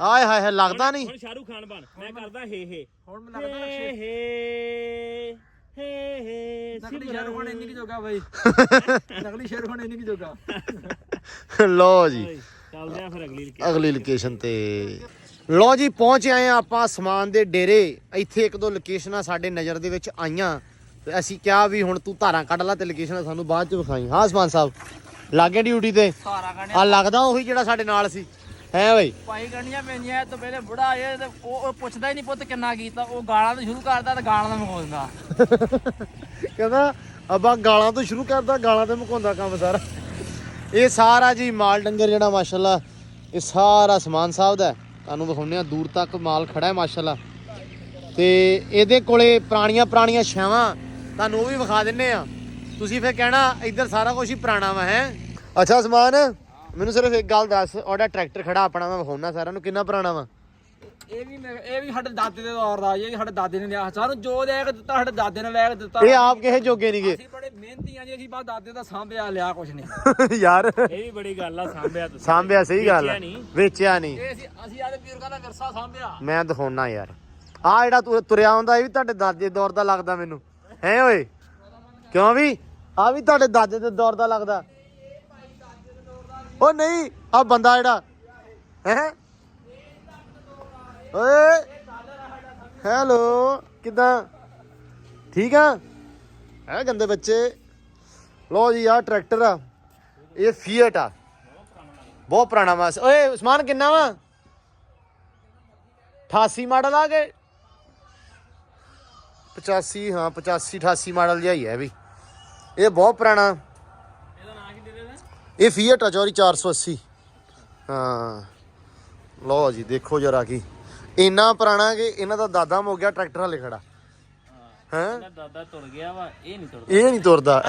ਆਏ ਹਾਏ ਹਾਏ ਲੱਗਦਾ ਨਹੀਂ। ਹੁਣ ਸ਼ਾਹਰੂਖ ਖਾਨ ਬਣ। ਮੈਂ ਕਰਦਾ ਹੇ ਹੇ। ਹੁਣ ਮੈਨੂੰ ਲੱਗਦਾ ਹੇ ਹੇ ਹੇ ਹੇ ਨਕਲੀ ਸ਼ੇਰ ਹੁਣ ਇੰਨੀ ਕੀ ਜੋਗਾ ਬਾਈ। [laughs] ਨਕਲੀ ਸ਼ੇਰ ਹੁਣ ਇੰਨੀ ਕੀ ਜੋਗਾ। ਲੋ ਜੀ। ਚੱਲਦੇ ਆ ਫਿਰ ਅਗਲੀ ਅਗਲੀ ਲੋਕੇਸ਼ਨ ਤੇ। ਲੋ ਜੀ ਪਹੁੰਚ ਆਏ ਆ ਆਪਾਂ ਅਸਮਾਨ ਦੇ ਡੇਰੇ। ਇੱਥੇ ਇੱਕ ਦੋ ਲੋਕੇਸ਼ਨਾਂ ਸਾਡੇ ਨਜ਼ਰ ਦੇ ਵਿੱਚ ਆਈਆਂ। ਤੇ ਅਸੀਂ ਕਿਹਾ ਵੀ ਹੁਣ ਤੂੰ ਧਾਰਾਂ ਕੱਢ ਲੈ ਤੇ ਲੋਕੇਸ਼ਨਾਂ ਸਾਨੂੰ ਬਾਅਦ ਚ ਵਿਖਾਈ। ਹਾਂ ਅਸਮਾਨ ਸਾਹਿਬ। ਲੱਗੇ ਡਿਊਟੀ ਤੇ। ਸਾਰਾ ਆ ਲੱਗਦਾ ਉਹੀ ਜਿਹੜਾ ਸਾਡੇ ਨਾਲ ਸੀ। ਹੈ ਬਈ? ਪਾਈ ਕਰਨੀਆਂ ਪੈਂਦੀਆਂ ਇਹ ਤੋਂ ਪਹਿਲੇ ਬੁੜਾ ਆਏ ਤੇ ਉਹ ਉਹ ਪੁੱਛਦਾ ਹੀ ਨਹੀਂ ਪੁੱਤ ਕਿੰਨਾ ਕੀਤਾ। ਉਹ ਗਾਲਾਂ ਤੋਂ ਸ਼ੁਰੂ ਕਰਦਾ ਤੇ ਗਾਲਾਂ ਦਾ ਮਖੌਲਦਾ [laughs] ਕਹਿੰਦਾ ਅੱਬਾ ਗਾਲਾਂ ਤੋਂ ਸ਼ੁਰੂ ਕਰਦਾ ਗਾਲਾਂ ਤੇ ਮੁਕਾਉਂਦਾ ਕੰਮ ਸਾਰਾ। ਇਹ ਸਾਰਾ ਜੀ ਮਾਲ ਡੰਗਰ ਜਿਹੜਾ ਮਾਸ਼ਾਅੱਲਾ ਇਹ ਸਾਰਾ ਸਮਾਨ ਸਾਹਿਬ ਦਾ। ਤੁਹਾਨੂੰ ਵਿਖਾਉਂਦੇ ਆ ਦੂਰ ਤੱਕ ਮਾਲ ਖੜਾ ਹੈ ਮਾਸ਼ਾਅੱਲਾ। ਤੇ ਇਹਦੇ ਕੋਲੇ ਪੁਰਾਣੀਆਂ ਪੁਰਾਣੀਆਂ ਛਾਵਾਂ ਤੁਹਾਨੂੰ ਉਹ ਵੀ ਵਿਖਾ ਦਿੰਨੇ ਆ ਤੁਸੀਂ ਫਿਰ ਕਹਿਣਾ ਇੱਧਰ ਸਾਰਾ ਕੁਝ ਹੀ ਪੁਰਾਣਾ ਵਾ ਹੈ? ਅੱਛਾ ਸਮਾਨ ਮੈਨੂੰ ਸਿਰਫ ਇੱਕ ਗੱਲ ਦੱਸ ਉਹਦਾ ਟਰੈਕਟਰ ਖੜਾ ਆਪਣਾ ਮੈਂ ਵਿਖਾਉਣਾ ਸਾਰਿਆਂ ਨੂੰ ਕਿੰਨਾ ਪੁਰਾਣਾ ਵਾ? ਇਹ ਵੀ ਮੈਂ- ਇਹ ਵੀ ਸਾਡੇ ਦਾਦੇ ਦੇ ਦੌਰ ਦਾ ਸਾਡੇ ਦਾਦੇ ਨੇ ਲਿਆ ਸਾਨੂੰ ਜੋ ਲੈ ਕੇ ਦਿੱਤਾ ਸਾਡੇ ਦਾਦੇ ਨੇ ਲੈ ਕੇ ਦਿੱਤਾ। ਇਹ ਆਪ ਕਿਸੇ ਜੋਗੇ ਨਹੀਂਗੇ ਅਸੀਂ ਬੜੇ ਮਿਹਨਤੀ ਆ ਜੀ ਅਸੀਂ ਬਾਅਦ ਦਾਦੇ ਦਾ ਸਾਂਭਿਆ ਲਿਆ ਕੁਛ ਨਹੀਂ [laughs] ਯਾਰ। ਇਹ ਵੀ ਬੜੀ ਗੱਲ ਆ ਸਾਂਭਿਆ ਤੁਸੀਂ। ਸਾਂਭਿਆ ਸਹੀ ਗੱਲ ਆ। ਵੇਚਿਆ ਨਹੀਂ। ਵੇਚਿਆ ਨਹੀਂ ਇਹ ਅਸੀਂ ਅਸੀਂ ਆਦੇ ਬਜ਼ੁਰਗਾਂ ਦਾ ਵਿਰਸਾ ਸਾਂਭਿਆ। ਮੈਂ ਦਿਖਾਉਣਾ ਯਾਰ। ਆ ਜਿਹੜਾ ਤੁਰਿਆ ਹੁੰਦਾ ਇਹ ਵੀ ਤੁਹਾਡੇ ਦਾਦੇ ਦੇ ਦੌਰ ਦਾ ਲੱਗਦਾ ਮੈਨੂੰ। ਹੈ ਓਏ? ਕਿਉਂ ਵੀ? ਆ ਵੀ ਤੁਹਾਡੇ ਦਾਦੇ ਦੇ ਦੌਰ ਦਾ ਲੱਗਦਾ। ਉਹ ਨਹੀਂ, ਆ ਬੰਦਾ ਜਿਹੜਾ, ਹੈ? ਓਏ, ਹੈਲੋ, ਕਿਦਾਂ? ਠੀਕ ਆ? ਹੈ ਗੰਦੇ ਬੱਚੇ? ਲੋ ਜੀ ਆ ਟਰੈਕਟਰ ਆ। ਇਹ ਫੀਟ ਆ। ਬਹੁਤ ਪੁਰਾਣਾ ਵਾ ਓਏ, ਉਸਮਾਨ ਕਿੰਨਾ ਵਾ? 88 ਮਾਡਲ ਆ ਗਏ। 85 ਹਾਂ 85 88 ਮਾਡਲ ਜਿਹਾ ਹੀ ਹੈ ਵੀ। ਇਹ ਬਹੁਤ ਪੁਰਾਣਾ। ਇਹਦਾ ਨਾਂ ਕੀ ਦੇ ਦੇ ਇਹ ਫੀਟ ਆ ਚੋਰੀ 480 ਹਾਂ। ਲਓ ਜੀ ਦੇਖੋ ਜਰਾ ਕੀ। ਇੰਨਾ ਪੁਰਾਣਾ ਕਿ ਇਹਨਾਂ ਦਾ ਦਾਦਾ ਮੁੱਕ ਗਿਆ ਟਰੈਕਟਰ ਹਲੇ ਖੜਾ। ਹੈ। ਦਾਦਾ ਤੁਰ ਗਿਆ ਵਾ ਇਹ ਨਹੀਂ ਤੁਰਦਾ। ਇਹ ਨਹੀਂ ਤੁਰਦਾ।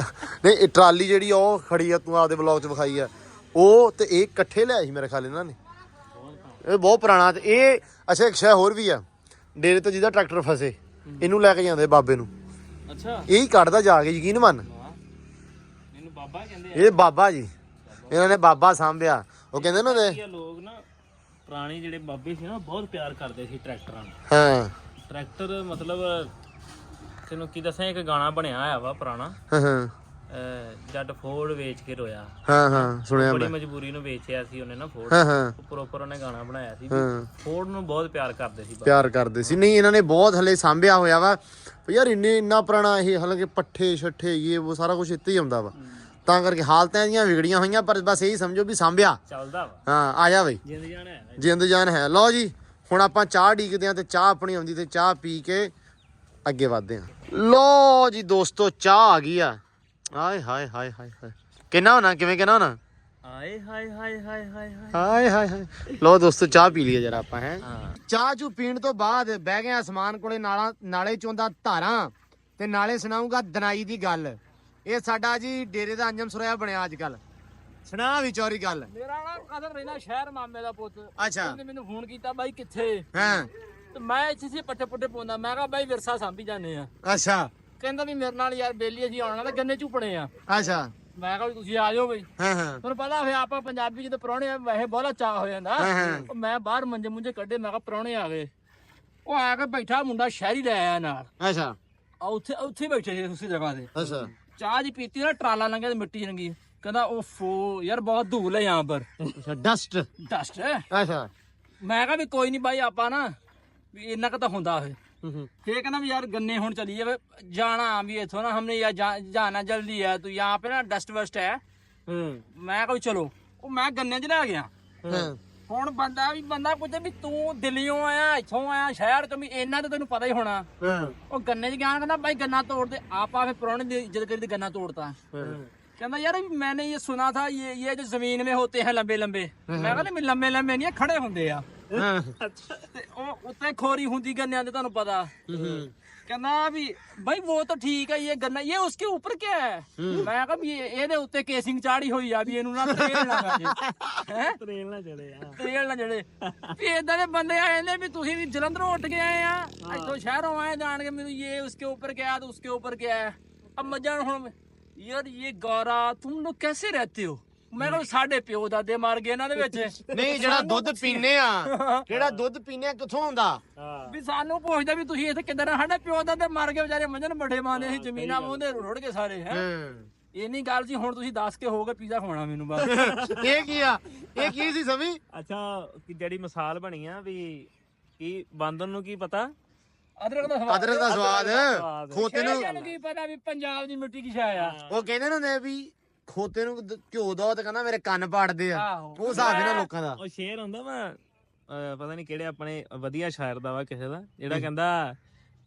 ਨਹੀਂ ਇਹ ਟਰਾਲੀ ਜਿਹੜੀ ਆ ਉਹ ਖੜੀ ਆ ਤੂੰ ਆਪਦੇ ਬਲੌਗ 'ਚ ਵਿਖਾਈ ਆ। ਉਹ ਤੇ ਇਹ ਇਕੱਠੇ ਲਿਆਏ ਸੀ ਮੇਰੇ ਖਿਆਲ ਇਹਨਾਂ ਨੇ। ਇਹ ਬਹੁਤ ਪੁਰਾਣਾ ਤੇ ਇਹ ਅੱਛਾ ਇੱਕ ਸ਼ੈ ਹੋਰ ਵੀ ਆ। ਡੇਰੇ ਤੋਂ ਜਿਹਦਾ ਟਰੈਕਟਰ ਫਸੇ ਇਹਨੂੰ ਲੈ ਕੇ ਜਾਂਦੇ ਬਾਬੇ ਨੂੰ। ਅੱਛਾ। ਇਹ ਕੱਢਦਾ ਜਾ ਕੇ ਯਕੀਨ ਮੰਨ। ਬਾਬਾ ਕਹਿੰਦੇ ਇਹ ਬਾਬਾ ਜੀ। ਇਹਨਾਂ ਨੇ ਬਾਬਾ ਸਾਂਭਿਆ। ਉਹ ਕਹਿੰਦੇ ਨਾ ਉਹਦੇ- ਲੋਕ ਨਾ ਪੁਰਾਣੇ ਜਿਹੜੇ ਬਾਬੇ ਸੀ ਨਾ ਬਹੁਤ ਪਿਆਰ ਕਰਦੇ ਸੀ ਟਰੈਕਟਰਾਂ ਨੂੰ। ਹਾਂ। ਟਰੈਕਟਰ ਮਤਲਬ ਤੈਨੂੰ ਕੀ ਦੱਸਾਂ ਇੱਕ ਗਾਣਾ ਬਣਿਆ ਹੋਇਆ ਵਾ ਪੁਰਾਣਾ। ਹਾਂ ਹਾਂ। ਅਹ ਜੱਟ ਵੇਚ ਕੇ ਰੋਇਆ। ਹਾਂ ਹਾਂ ਸੁਣਿਆ ਬੜੀ ਮੈਂ। ਮਜਬੂਰੀ ਨੂੰ ਵੇਚਿਆ ਸੀ ਉਹਨੇ ਨਾ ਫੋਰਡ। ਹਾਂ ਹਾਂ। ਪ੍ਰੋਪਰ ਉਹਨੇ ਗਾਣਾ ਬਣਾਇਆ ਸੀ ਹਾਂ। ਫੋਰਡ ਨੂੰ ਬਹੁਤ ਪਿਆਰ ਕਰਦੇ ਸੀ ਬਾਬੇ। ਪਿਆਰ ਕਰਦੇ ਸੀ। ਨਹੀਂ ਇਹਨਾਂ ਨੇ ਬਹੁਤ ਹਲੇ ਸਾਂਭਿਆ ਹੋਇਆ ਵਾ। ਵੀ ਯਾਰ ਇੰਨੇ ਇੰਨਾ ਪੁਰਾਣਾ ਇਹ ਹਾਲਾਂਕਿ ਪੱਠੇ ਛੱਠੇ ਇਹ ਉਹ ਸਾਰਾ ਕੁਝ ਇੱਥੇ ਹੀ ਆਉਂਦਾ ਵਾ। ਤਾਂ ਕਰਕੇ ਹਾਲਤਾਂ ਦੀਆਂ ਵਿਗੜੀਆਂ ਹੋਈਆਂ ਪਰ ਬਸ ਇਹੀ ਸਮਝੋ ਵੀ ਸਾਂਭਿਆ। ਚੱਲਦਾ ਵਾ। ਹਾਂ ਆ ਜਾ ਬਈ। ਜਿੰਦ ਜਾਣਾ ਹੈ। ਜਿੰਦ ਜਾਨ ਹੈ। ਲਓ ਜੀ ਹੁਣ ਆਪਾਂ ਚਾਹ ਢੀਕਦੇ ਆਂ ਤੇ ਚਾਹ ਆਪਣੀ ਆਉਂਦੀ ਤੇ ਚਾਹ ਪੀ ਕੇ ਅੱਗੇ ਵਧਦੇ ਆਂ ਲਓ ਜੀ ਦੋਸਤੋ ਚਾਹ ਆ ਗਈ ਆ। ਆਏ ਹਾਏ ਹਾਏ ਹਾਏ ਹਾਏ। ਕਿੰਨਾ ਹੋਣਾ? ਕਿਵੇਂ ਕਿੰਨਾ ਹੋਣਾ? ਹਾਏ ਹਾਏ ਹਾਏ ਹਾਏ ਹਾਏ ਹਾਏ। ਹਾਏ ਹਾਏ ਲਓ ਦੋਸਤੋ ਚਾਹ ਪੀ ਲਈਏ ਜਰਾ ਆਪਾਂ ਹੈ। ਹਾਂ। ਚਾਹ ਚੂ ਪੀਣ ਤੋਂ ਬਾਅਦ ਬਹਿ ਗਏ ਅਸਮਾਨ ਕੋਲੇ ਨਾਲਾ ਨਾਲੇ ਚੋਂਦਾ ਧਾਰਾਂ ਤੇ ਨਾਲੇ ਸੁਣਾਉਂਗਾ ਦਨਾਈ ਦੀ ਗੱਲ। ਇਹ ਸਾਡਾ ਜੀ ਡੇਰੇ ਦਾ ਅੰਜਮ ਸੁਰਿਆ ਬਣਿਆ ਅੱਜ ਕੱਲ ਸੁਣਾ ਵੀ ਚੋਰੀ ਗੱਲ। ਮੇਰਾ ਨਾ ਕਦਰ ਰਹਿਣਾ ਸ਼ਹਿਰ ਮਾਮੇ ਦਾ ਪੁੱਤ। ਅੱਛਾ। ਉਹਨੇ ਮੈਨੂੰ ਫੋਨ ਕੀਤਾ ਬਾਈ ਕਿੱਥੇ? ਹਾਂ। ਤੇ ਮੈਂ ਇੱਥੇ ਸੀ ਪੱਟੇ ਪੁੱਟੇ ਪਾਉਂਦਾ। ਮੈਂ ਕਿਹਾ ਬਾਈ ਵਿਰਸਾ ਸਾਂਭੀ ਜਾਂਦੇ ਆ। ਅੱਛਾ। ਕਹਿੰਦਾ ਵੀ ਮੇਰੇ ਨਾਲ ਯਾਰ ਬੇਲੀ ਅਸੀਂ ਆਉਣਾ ਤੇ ਗੰਨੇ ਝੂਪਣੇ ਆ। ਅੱਛਾ। ਮੈਂ ਕਿਹਾ ਵੀ ਤੁਸੀਂ ਆ ਜਾਓ ਬਈ। ਹਾਂ ਹਾਂ। ਤੁਹਾਨੂੰ ਪਤਾ ਫੇ ਆਪਾਂ ਪੰਜਾਬੀ ਜਦੋਂ ਪ੍ਰਾਹੁਣੇ ਆ ਵੈਸੇ ਬਹੁਤਾ ਚਾਹ ਹੋ ਜਾਂਦਾ। ਹਾਂ, ਹਾਂ। ਉਹ ਮੈਂ ਬਾਹਰ ਮੰਜੇ ਮੁੰਜੇ ਕੱਢੇ ਮੈਂ ਕਿਹਾ ਪ੍ਰਾਹੁਣੇ ਆ ਗਏ। ਉਹ ਆ ਕੇ ਬੈਠਾ ਮੁੰਡਾ ਸ਼ਹਿਰੀ ਲੈ ਆਇਆ ਨਾਲ। ਅੱਛਾ। ਆ ਉੱਥੇ ਉੱਥੇ ਬੈਠੇ ਸੀ ਉਸੇ ਜਗ੍ਹਾ ਤੇ। ਅੱਛਾ। ਚਾਹ ਜੀ ਪੀਤੀ ਨਾ ਟਰਾਲਾ ਲੰਘਿਆ ਤੇ ਮਿੱਟੀ ਰੰਗੀ ਕਹਿੰਦਾ ਓਫੋ ਯਾਰ ਬਹੁਤ ਧੂਲ ਹੈ ਯਹਾਂ ਪਰ ਅੱਛਾ ਡਸਟ ਡਸਟ ਹੈ ਅੱਛਾ ਮੈਂ ਕਿਹਾ ਵੀ ਕੋਈ ਨਹੀਂ ਬਾਈ ਆਪਾਂ ਨਾ ਵੀ ਇੰਨਾ ਕੁ ਤਾਂ ਹੁੰਦਾ ਫੇ ਹੂੰ ਫੇਰ ਕਹਿੰਦਾ ਵੀ यार गन्ने ਹੁਣ चली जावे जाना भी है थोड़ा हमने यार जा, जाना जल्दी है तो यहाँ पे ना डस्ट वस्ट है ਹੂੰ ਮੈਂ ਕਿਹਾ ਵੀ ਚਲੋ ਉਹ ਮੈਂ ਗੰਨੇ 'ਚ ਲੈ ਗਿਆ ਹਾਂ ਹੁਣ ਬੰਦਾ ਵੀ ਬੰਦਾ ਪੁੱਛੇ ਵੀ ਤੂੰ ਦਿੱਲੀੋਂ ਆਇਆ ਇੱਥੋਂ ਆਇਆ ਸ਼ਹਿਰ ਤੋਂ ਵੀ ਇਹਨਾਂ ਤਾਂ ਤੈਨੂੰ ਪਤਾ ਹੀ ਹੋਣਾ। ਉਹ ਗੰਨੇ ਚ ਗਿਆਨ ਕਹਿੰਦਾ ਬਾਈ ਗੰਨਾ ਤੋੜ ਦੇ ਆਪਾਂ ਫੇ ਪੁਰਾਣੇ ਦੀ ਇੱਜ਼ਤ ਕਰੀ ਤੇ ਗੰਨਾ ਤੋੜਤਾ। ਕਹਿੰਦਾ ਯਾਰ ਮੈਨੇ ਇਹ ਸੁਣਾ ਥਾ ਇਹ ਇਹ ਜੋ ਜ਼ਮੀਨ ਮੇ ਹੋਤੇ ਹੈ ਲੰਬੇ ਲੰਬੇ। ਮੈਂ ਕਹਿੰਦਾ ਲੰਬੇ ਲੰਬੇ ਨਹੀਂ ਖੜੇ ਹੁੰਦੇ ਆ। ਅੱਛਾ ਤੇ ਉਹ ਉੱਤੇ ਖੋਰੀ ਹੁੰਦੀ ਗੰਨਿਆਂ ਦੇ ਤੁਹਾਨੂੰ ਪਤਾ। ਕਹਿੰਦਾ अभी भाई वो तो ठीक है ये गन्ना ये उसके ऊपर क्या है मैं कहा ये ਇਹਦੇ ਉੱਤੇ ਕੇਸਿੰਗ ਚਾੜੀ ਹੋਈ ਆ ਵੀ ਇਹਨੂੰ ਨਾ ਤਰੇਲ ਨਾ ਹੈ? ਤਰੇਲ ਨਾ ਜੜੇ ਆ ਤਰੇਲ ਨਾ ਜੜੇ। ਵੀ ਇਦਾਂ ਦੇ ਬੰਦੇ ਆਏ ਨੇ ਵੀ ਤੁਸੀਂ ਵੀ ਜਲੰਧਰੋਂ ਉੱਠ ਕੇ ਆਏ ਆ ਇੱਥੋਂ ਸ਼ਹਿਰੋਂ ਆਏ ਜਾਣ ਕੇ ਮੈਨੂੰ ਇਹ ਉਸਕੇ ਉੱਪਰ ਗਿਆ ਤੇ ਉਸਕੇ ਉੱਪਰ ਗਿਆ ਅਬ ਮਜਾਨ ਹੁਣ ਯਾਰ ਇਹ ਗੌਰਾ ਤੁਮ ਲੋਗ ਕੈਸੇ ਰਹਤੇ ਹੋ? ਮੈਂ ਕਿਹਾ ਸਾਡੇ ਪਿਓ ਦਾਦੇ ਮਰ ਗਏ ਇਹਨਾਂ ਦੇ ਵਿੱਚ। ਨਹੀਂ ਜਿਹੜਾ ਦੁੱਧ ਪੀਨੇ ਆ ਕਿਹੜਾ ਦੁੱਧ ਪੀਨੇ ਆ ਕਿੱਥੋਂ ਆਉਂਦਾ? ਵੀ ਸਾਨੂੰ ਪੁੱਛਦਾ ਵੀ ਤੁਸੀਂ ਇੱਥੇ ਕਿੱਦਾਂ ਸਾਡੇ ਪਿਓ ਦਾ ਤੇ ਮਰ ਗਏ ਵਿਚਾਰੇ ਮੰਜਨ ਬੜੇ ਮਾਨੇ ਸੀ ਜ਼ਮੀਨਾਂ ਮੋਹਦੇ ਰੁੜ ਗਏ ਸਾਰੇ ਹੈ। ਇਹ ਨਹੀਂ ਗੱਲ ਸੀ ਹੁਣ ਤੁਸੀਂ ਦੱਸ ਕੇ ਹੋਗੇ ਪੀਜ਼ਾ ਖਵਾਉਣਾ ਮੈਨੂੰ ਬਸ। [laughs] ਇਹ ਕੀ ਆ? ਇਹ ਕੀ ਸੀ ਸਮੀ ਅੱਛਾ ਕਿ ਜਿਹੜੀ ਮਿਸਾਲ ਬਣੀ ਆ ਵੀ ਕੀ ਬਾਂਦਰ ਨੂੰ ਕੀ ਪਤਾ? ਅਦਰਕ ਦਾ ਸਵਾਦ। ਅਦਰਕ ਦਾ ਸਵਾਦ। ਖੋਤੇ ਨੂੰ ਕੀ ਪਤਾ ਵੀ ਪੰਜਾਬ ਦੀ ਮਿੱਟੀ ਕੀ ਸ਼ਾਇ ਆ ਉਹ ਕਹਿੰਦੇ ਨੇ ਵੀ ਖੋਤੇ ਨੂੰ ਦ- ਘਿਓ ਦੋ ਤੇ ਕਹਿੰਦਾ ਮੇਰੇ ਕੰਨ ਪਾੜਦੇ ਆ। ਆਹੋ। ਉਹ ਹਿਸਾਬ ਇਹਨਾਂ ਲੋਕਾਂ ਦਾ। ਉਹ ਸ਼ੇਰ ਹੁੰਦਾ ਵਾ ਅਹ ਪਤਾ ਨਹੀਂ ਕਿਹੜੇ ਆਪਣੇ ਵਧੀਆ ਸ਼ਾਇਰ ਦਾ ਵਾ ਕਿਸੇ ਦਾ ਜਿਹੜਾ ਕਹਿੰਦਾ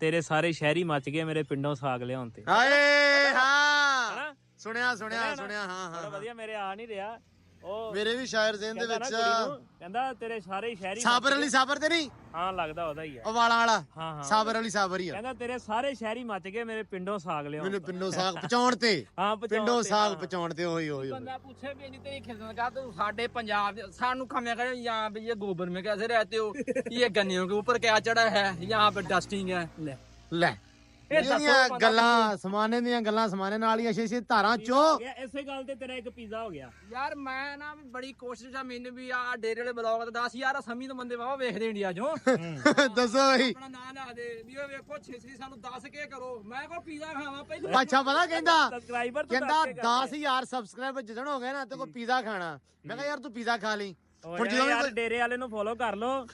ਤੇਰੇ ਸਾਰੇ ਸ਼ਹਿਰੀ ਮੱਚ ਗਏ ਮੇਰੇ ਪਿੰਡੋਂ ਸਾਗ ਲਿਆਉਣ ਤੇ। ਹਾਏ ਹਾਂ? ਸੁਣਿਆ ਸੁਣਿਆ ਸੁਣਿਆ ਹਾਂ ਬੜਾ ਹਾਂ। ਵਧੀਆ ਮੇਰੇ ਆ ਨਹੀਂ ਰਿਹਾ। ਉਹ ਮੇਰੇ ਵੀ ਸ਼ਾਇਰ ਜ਼ਿਹਨ ਦੇ ਕਹਿੰਦਾ ਨਾ ਵਿੱਚ ਕੁੜੀ ਨੂੰ ਕਹਿੰਦਾ ਤੇਰੇ ਸਾਰੇ ਸ਼ਹਿਰੀ ਸਾਬਰ ਅਲੀ ਸਾਬਰ ਤੇ ਨਹੀਂ ਹਾਂ ਲੱਗਦਾ ਉਹਦਾ ਹੀ ਆ ਉਹ ਵਾਲਾਂ ਵਾਲਾ ਹਾਂ ਹਾਂ ਸਾਬਰ ਅਲੀ ਸਾਬਰ ਹੀ ਆ ਕਹਿੰਦਾ ਤੇਰੇ ਸਾਰੇ ਸ਼ਹਿਰੀ ਮੱਚ ਗਏ ਮੇਰੇ ਪਿੰਡੋਂ ਸਾਗ ਲਿਆਉਣ ਮੈਨੂੰ ਪਿੰਡੋਂ ਸਾਗ ਪਚਾਉਣ ਤੇ ਹਾਂ ਪਹੁੰਚਾਉਣ ਪਿੰਡੋਂ ਤੇ, ਸਾਗ ਹਾਂ। ਪਚਾਉਣ ਤੇ ਹੋਈ ਹੋਈ ਹੋਈ। ਬੰਦਾ पूछे भी नहीं तेरी खिदमत का तो साढ़े पंजाब दे- सानू खमिया करे यहाँ पे ये गोबर में कैसे रहते हो ये गन्नियों के ऊपर क्या चढ़ा है यहाँ पे डस्टिंग है ले ਲੈ ਇਹ ਦੱਸੋ ਇਹਦੀਆਂ ਗੱਲਾਂ ਸਮਾਨੇ ਦੀਆਂ ਗੱਲਾਂ ਸਮਾਨੇ ਨਾਲ ਹੀ ਅਛੇ ਧਾਰਾਂ ਚੋ ਇਸੇ ਗੱਲ ਤੇ ਤੇਰਾ ਇੱਕ ਪੀਜ਼ਾ ਹੋ ਗਿਆ। ਯਾਰ ਮੈਂ ਨਾ ਵੀ ਬੜੀ ਕੋਸ਼ਿਸ਼ ਆ ਮੈਨੂੰ ਵੀ ਆ ਡੇਰੇ ਵਾਲੇ ਬਲੌਗ ਤੇ ਦੱਸ ਯਾਰ ਸਮੀ ਤੋਂ ਬੰਦੇ ਵਾਵਾ ਵੇਖਦੇ ਇੰਡੀਆ ਚੋਂ। [laughs] ਦੱਸੋ ਬਈ। ਆਪਣਾ ਨਾਂ ਨਾ ਦੇ ਵੀ ਉਹ ਵੇਖੋ ਛੇਸਰੀ ਸਾਨੂੰ ਦੱਸ ਕੇ ਕਰੋ। ਮੈਂ ਕੋ ਪੀਜ਼ਾ ਖਾਵਾਂ ਪਹਿਲਾਂ। ਅੱਛਾ ਪਤਾ ਕਹਿੰਦਾ? ਸਬਸਕ੍ਰਾਈਬਰ ਕਹਿੰਦਾ 10000 ਸਬਸਕ੍ਰਾਈਬਰ ਜਿੱਦਣ ਹੋ ਗਏ ਨਾ ਤੇ ਕੋ ਪੀਜ਼ਾ ਖਾਣਾ। ਮੈਂ ਕਿਹਾ ਯਾਰ ਤੂੰ ਪੀਜ਼ਾ ਖਾ ਲਈ। ਹੁਣ ਜਦੋਂ ਡੇਰੇ ਵਾਲੇ ਨੂੰ ਫੋਲੋ ਕਰ ਲਓ।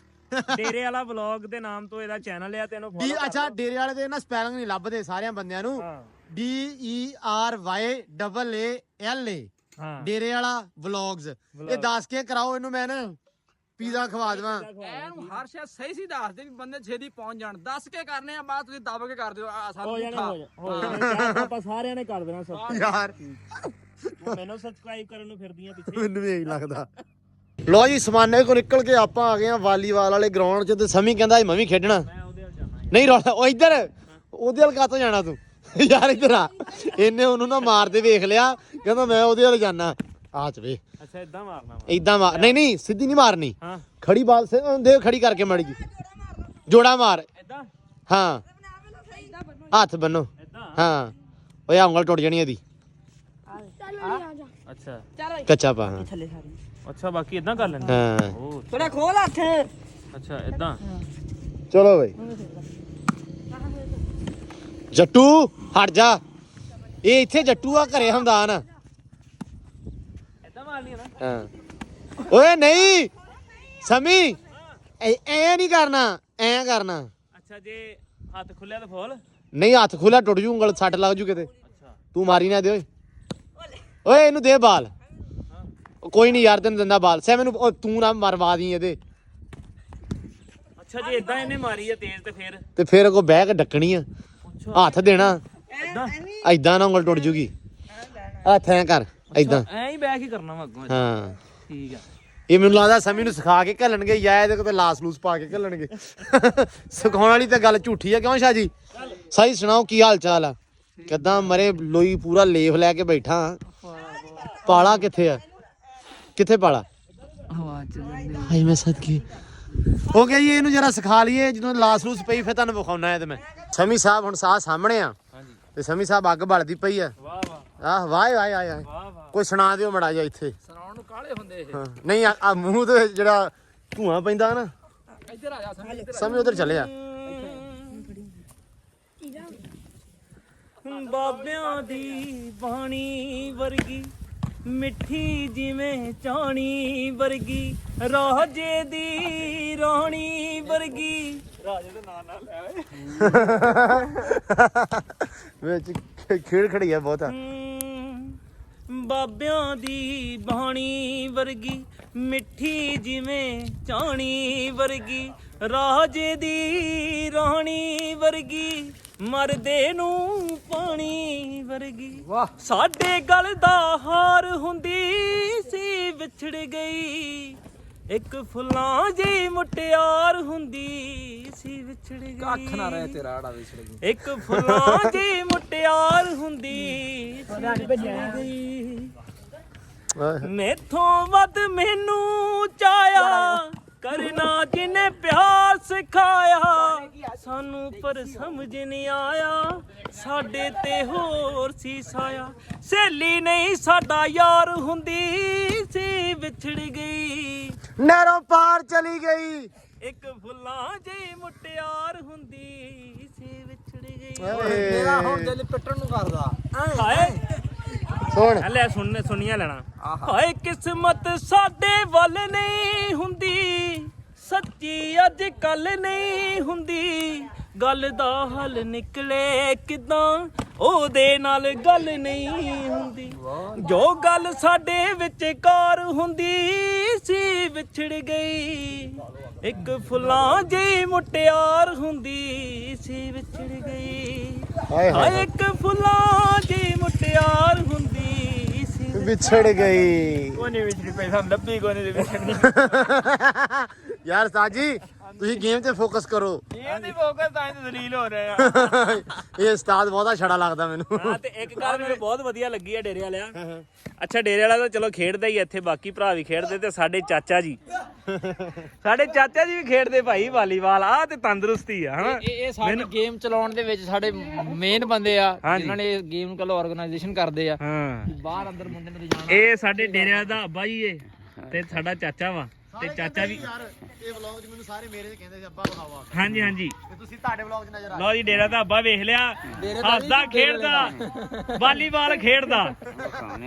ਡੇਰੇ ਵਾਲਾ ਵਲੌਗ ਦੇ ਨਾਮ ਤੋਂ ਇਹਦਾ ਚੈਨਲ ਆ ਤੈਨੂੰ ਡੀ ਅੱਛਾ ਡੇਰੇ ਵਾਲੇ ਦੇ ਨਾ ਸਪੈਲਿੰਗ ਨਹੀਂ ਲੱਭਦੇ ਸਾਰਿਆਂ ਬੰਦਿਆਂ ਨੂੰ। ਹਾਂ। D E R Y double A L A ਹਾਂ। ਡੇਰੇ ਵਾਲਾ ਵਲੌਗਸ। ਇਹ ਦੱਸ ਕੇ ਕਰਾਓ ਇਹਨੂੰ ਮੈਂ ਨਾ ਪੀਜ਼ਾ ਖਵਾ ਦੇਵਾਂ। ਐਨ ਹਰ ਸ਼ੈ ਸਹੀ ਸੀ ਦੱਸਦੇ ਵੀ ਬੰਦੇ ਛੇਤੀ ਪਹੁੰਚ ਜਾਣ। ਦੱਸ ਕੇ ਕਰਨੇ ਆ ਬਾਅਦ ਤੁਸੀਂ ਦਬ ਕੇ ਕਰ ਦਿਓ ਆ ਹੋ ਸਾਨੂੰ ਜਾਣੇ ਪੁੱਠਾ। ਹੋ ਜਾਣੇ। ਹੋ ਜਾਣੇ ਆਪਾਂ ਸਾਰਿਆਂ ਨੇ ਕਰ ਦੇਣਾ ਸਭ। ਯਾਰ। ਮੈਨੂੰ ਸਬਸਕ੍ਰਾਈਬ ਕਰਨ ਨੂੰ ਫਿਰਦੀਆਂ ਪਿੱਛੇ। ਮੈਨੂੰ ਵੀ ਇਹੀ ਲੱਗਦਾ। ਲੋ ਜੀ ਸਮਾਨੇ ਕੋ ਨਿਕਲ ਕੇ ਆਪਾਂ ਆ ਗਏ ਆ ਵਾਲੀਬਾਲ ਵਾਲੇ ਗਰਾਊਂਡ 'ਚ ਤੇ ਸਮੀ ਕਹਿੰਦਾ ਮੈਂ ਵੀ ਖੇਡਣਾ। ਮੈਂ ਉਹਦੇ ਨਾਲ ਜਾਣਾ ਨਹੀਂ ਰੌਲਾ ਉਹ ਇੱਧਰ ਉਹਦੇ ਵੱਲ ਕਾਤੋਂ ਜਾਣਾ ਤੂੰ? [laughs] ਯਾਰ ਇੱਧਰ ਆ। ਇਹਨੇ ਉਹਨੂੰ ਨਾ ਮਾਰਦੇ ਵੇਖ ਲਿਆ। ਕਹਿੰਦਾ ਮੈਂ ਉਹਦੇ ਵੱਲ ਜਾਣਾ। ਆ ਚ ਵੇ। ਅੱਛਾ ਇਦਾਂ ਮਾਰਨਾ ਇਦਾਂ ਮਾਰ ਨਹੀਂ ਨਹੀਂ ਸਿੱਧੀ ਨਹੀਂ ਮਾਰਨੀ। ਹਾਂ। ਖੜੀ ਬਾਲ ਸੇ ਦੇ ਖੜੀ ਕਰਕੇ ਮਾੜੀ ਜੀ ਜੋੜਾ ਮਾਰ। ਇਦਾਂ ਹਾਂ। ਹੱਥ ਬੰਨੋ ਇਦਾਂ ਹਾਂ। ਓਏ ਉਂਗਲ ਟੁੱਟ ਜਾਣੀ ਇਹਦੀ। ਅੱਛਾ। ਕੱਚਾ ਪਾ। ਹਾਂ ਅੱਛਾ ਬਾਕੀ ਇਦਾਂ ਕਰ ਲੈਂਦੇ ਹਾਂ। ਉਹ ਥੋੜਾ ਖੋਲ ਹੱਥ। ਅੱਛਾ ਇਦਾਂ ਚਲੋ ਬਈ। ਜੱਟੂ ਹਟ ਜਾ। ਇਹ ਇੱਥੇ ਜੱਟੂ ਆ ਘਰੇ ਹਮਦਾਨ। ਇਦਾਂ ਮਾਰਨੀ ਹੈ ਨਾ। ਹਾਂ। ਓਏ ਨਹੀਂ। ਸਮੀ ਐ ਐ ਨਹੀਂ ਕਰਨਾ ਐ ਕਰਨਾ। ਅੱਛਾ ਜੇ ਹੱਥ ਖੁੱਲਿਆ ਤਾਂ ਫੋਲ ਨਹੀਂ ਹੱਥ ਖੁੱਲਾ ਟੁੱਟ ਜੂ ਉਂਗਲ ਸੱਟ ਲੱਗ ਜੂ ਕਿਤੇ। ਅੱਛਾ। ਤੂੰ ਮਾਰੀ ਨਾ ਦੇ ਓਏ। ਓਏ ਇਹਨੂੰ ਦੇ ਬਾਲ। ਕੋਈ ਨਹੀਂ ਯਾਰ ਤੈਨੂੰ ਦਿੰਦਾ ਬਾਲ। ਸੈ ਮੈਨੂੰ ਤੂੰ ਨਾ ਮਰਵਾ ਦੀ ਇਹਦੇ। ਅੱਛਾ ਜੇ ਇਦਾਂ ਇਹਨੇ ਮਾਰੀ ਆ ਤੇਜ਼ ਤੇ ਫੇਰ? ਤੇ ਫਿਰ ਕੋ ਬਹਿ ਕੇ ਡੱਕਣੀ ਆ। ਹੱਥ ਦੇਣਾ। ਐਦਾਂ ਨਾ ਉਂਗਲ ਟੁੱਟ ਜੂਗੀ। ਹੱਥ ਐ ਕਰ ਐਦਾਂ ਐਂ ਹੀ ਬੈਕ ਹੀ ਕਰਨਾ ਵਾ ਅੱਗੋਂ। ਹਾਂ। ਠੀਕ ਆ। ਇਹ ਮੈਨੂੰ ਲੱਗਦਾ ਸਮੀ ਨੂੰ ਸਿਖਾ ਕੇ ਘੱਲਣਗੇ ਜਾਂ ਇਹਦੇ ਕੋਲ ਲਾਸ ਲੂਸ ਪਾ ਕੇ ਘੱਲਣਗੇ। [laughs] ਸਿਖਾਉਣ ਵਾਲੀ ਤਾਂ ਗੱਲ ਝੂਠੀ ਆ ਕਿਉਂ ਸ਼ਾਹ ਜੀ? ਸਹੀ ਸੁਣਾਓ ਕੀ ਹਾਲ ਚਾਲ ਆ? ਕਿੱਦਾਂ ਮਰੇ ਲੋਈ ਪੂਰਾ ਲੇਫ ਲੈ ਕੇ ਬੈਠਾ। ਪਾਲਾ ਕਿੱਥੇ ਆ? ਕਿੱਥੇ ਪਾਲਾ? ਹਵਾ ਚ ਹਾਏ ਮੈਂ ਸਦਕੀ ਹੋ ਗਿਆ ਜੀ ਇਹਨੂੰ ਜਰਾ ਸਿਖਾ ਲਈਏ ਜਦੋਂ ਲਾਸ ਲੂਸ ਪਈ ਫਿਰ ਤੁਹਾਨੂੰ ਵਿਖਾਉਣਾ ਹੈ ਤੇ ਮੈਂ। ਸਮੀ ਸਾਹਿਬ ਹੁਣ ਸਾਹ ਸਾਹਮਣੇ ਆ ਹਾਂਜੀ। ਤੇ ਸਮੀ ਸਾਹਿਬ ਅੱਗ ਬਲਦੀ ਪਈ ਆ। ਵਾਹ ਵਾਹ। ਆਹ ਵਾਹ ਵਾਹ ਵਾਹ ਵਾਹ। ਵਾਹ ਵਾਹ। ਕੋਈ ਸੁਣਾ ਦਿਓ ਮੜਾ ਜਾ ਇੱਥੇ। ਸੁਣਾਉਣ ਨੂੰ ਕਾਲੇ ਹੁੰਦੇ ਇਹ। ਹਾਂ। ਨਹੀਂ ਆ ਆਹ ਮੂੰਹ ਤੇ ਜਿਹੜਾ ਧੂਆਂ ਪੈਂਦਾ ਨਾ ਇੱਧਰ ਆ ਜਾ ਸਮਝ ਇੱਧਰ ਸਮੀ ਉਧਰ ਚੱਲਿਆ ਬਾਬਿਆਂ ਦੀ ਬਾਣੀ ਵਰਗੀ ਮਿੱਠੀ ਜਿਵੇਂ ਚਾਣੀ ਵਰਗੀ ਰਾਜੇ ਦੀ ਰਾਣੀ ਵਰਗੀ। ਰਾਜੇ ਦਾ ਨਾਂ ਨਾ ਲੈ ਵਿੱਚ ਖੇ- ਖੇਡ ਖੜੀ ਆ ਬਹੁਤ। ਆ ਬਾਬਿਆਂ ਦੀ ਬਾਣੀ ਵਰਗੀ ਮਿੱਠੀ ਜਿਵੇਂ ਚਾਣੀ ਵਰਗੀ ਰਾਜੇ ਦੀ ਰਾਣੀ ਵਰਗੀ। ਮਰਦੇ ਨੂੰ ਪਾਣੀ ਵਰਗੀ। ਵਾਹ। ਸਾਡੇ ਗਲ ਦਾ ਹਾਰ ਹੁੰਦੀ ਸੀ ਵਿਛੜ ਗਈ। ਇੱਕ ਫੁੱਲਾਂ ਜੀ ਮੁਟਿਆਰ ਹੁੰਦੀ ਸੀ ਵਿਛੜ ਗਈ। ਕੱਖ ਨਾ ਰਹਿ ਤੇਰਾ ਆੜਾ ਵਿਛੜ ਗਈ। ਇੱਕ ਫੁੱਲਾਂ ਦੀ ਮੁਟਿਆਰ ਹੁੰਦੀ ਸੀ ਵਿਛੜ ਗਈ। ਮੈਥੋਂ ਵੱਧ ਮੈਨੂੰ ਚਾਇਆ। ਕਰਨਾ ਕਿਨੇ ਪਿਆਰ ਸਿਖਾਇਆ ਸਾਨੂੰ ਪਰ ਸਮਝ ਨਹੀਂ ਆਇਆ। ਸਾਡੇ ਤੇ ਹੋਰ ਸੀ ਸਾਇਆ। ਸਹੇਲੀ ਨਹੀਂ ਸਾਡਾ ਯਾਰ ਹੁੰਦੀ ਸੀ ਵਿਛੜ ਗਈ। ਨਹਿਰੋਂ ਪਾਰ ਚਲੀ ਗਈ। ਇੱਕ ਫੁੱਲਾਂ ਜੀ ਮੁਟਿਆਰ ਹੁੰਦੀ ਸੀ ਵਿਛੜ ਗਈ। ਮੇਰਾ ਹੁਣ ਦਿਲ ਪਿੱਟਣ ਨੂੰ ਕਰਦਾ। ਹਾਏ ਸੁਣ। ਲੈ ਸੁਣ ਸੁਣੀਆਂ ਲੈਣਾ। ਆਹਾ। ਹਾਏ ਕਿਸਮਤ ਸਾਡੇ ਵੱਲ ਨਹੀਂ ਹੁੰਦੀ। ਸੱਚੀ ਅੱਜ ਕੱਲ ਨਹੀਂ ਹੁੰਦੀ। ਗੱਲ ਦਾ ਹੱਲ ਨਿਕਲੇ ਕਿਦਾਂ ਉਹਦੇ ਨਾਲ ਗੱਲ ਨਹੀਂ ਹੁੰਦੀ। ਜੋ ਗੱਲ ਸਾਡੇ ਵਿੱਚ ਕਾਰ ਹੁੰਦੀ ਸੀ ਵਿਛੜ ਗਈ। ਇੱਕ ਫੁੱਲਾਂ ਜੀ ਮੁਟਿਆਰ ਹੁੰਦੀ ਸੀ ਵਿਛੜ ਗਈ। ਹਾਏ ਹਾਏ ਇੱਕ ਫੁੱਲਾਂ ਦੀ ਮੁਟਿਆਰ ਹੁੰਦੀ ਸੀ ਵਿਛੜ ਗਈ। ਕੋਨੇ ਨਹੀਂ ਪੈਸਾ ਲੱਭੀ ਕੋਨੇ ਦੇ [laughs] ਯਾਰ ਸਾਜੀ ਤੁਸੀਂ ਗੇਮ ਤੇ ਫੋਕਸ ਕਰੋ। ਇਹ ਨਹੀਂ ਫੋਕਸ ਤਾਂ ਇਹ ਦਲੀਲ ਹੋ ਰਿਹਾ ਆ। ਇਹ ਉਸਤਾਦ ਬਹੁਤਾ ਛੜਾ ਲੱਗਦਾ ਮੈਨੂੰ। ਹਾਂ ਤੇ ਇੱਕ ਗੱਲ ਮੈਨੂੰ ਬਹੁਤ ਵਧੀਆ ਲੱਗੀ ਆ ਡੇਰੇ ਵਾਲਿਆ। ਅੱਛਾ ਡੇਰੇ ਵਾਲਾ ਤਾਂ ਚਲੋ ਖੇਡਦਾ ਹੀ ਆ ਇੱਥੇ ਬਾਕੀ ਭਰਾ ਵੀ ਖੇਡਦੇ ਤੇ ਸਾਡੇ ਚਾਚਾ ਜੀ। ਸਾਡੇ ਚਾਚਾ ਜੀ ਵੀ ਖੇਡਦੇ ਭਾਈ ਵਾਲੀਬਾਲ। ਆ ਤੇ ਤੰਦਰੁਸਤੀ ਆ ਹਨਾ? ਇਹ ਇਹ ਸਾਡੀ ਗੇਮ ਚਲਾਉਣ ਦੇ ਵਿੱਚ ਸਾਡੇ ਮੇਨ ਬੰਦੇ ਆ ਹਾਂਜੀ। ਜਿਨ੍ਹਾਂ ਨੇ ਗੇਮ ਨੂੰ ਕੱਲ ਆਰਗੇਨਾਈਜੇਸ਼ਨ ਕਰਦੇ ਆ। ਹਾਂ। ਬਾਹਰ ਅੰਦਰ ਮੁੰਡੇ ਨੂੰ ਲਿਜਾਣਾ ਇਹ ਸਾਡੇ ਡੇਰੇ ਵਾਲਾ ਦਾ ਅੱਬਾ ਜੀ ਏ ਤੇ ਸਾਡਾ ਚਾਚਾ ਵਾ। ਤੇ ਚਾਚਾ ਵੀ ਯਾਰ ਇਹ ਵਲੌਗ 'ਚ ਮੈਨੂੰ ਸਾਰੇ ਮੇਰੇ ਕਹਿੰਦੇ ਸੀ ਅੱਬਾ ਵਿਖਾਵਾ ਹਾਂਜੀ ਹਾਂਜੀ। ਤੇ ਤੁਸੀਂ ਤੁਹਾਡੇ ਵਲੌਗ 'ਚ ਨਜ਼ਰ ਆ ਲਓ ਜੀ ਡੇਰਾ ਦਾ ਅੱਬਾ ਵੇਖ ਲਿਆ। ਹੱਸਦਾ ਖੇਡਦਾ। ਵਾਲੀਬਾਲ ਖੇਡਦਾ।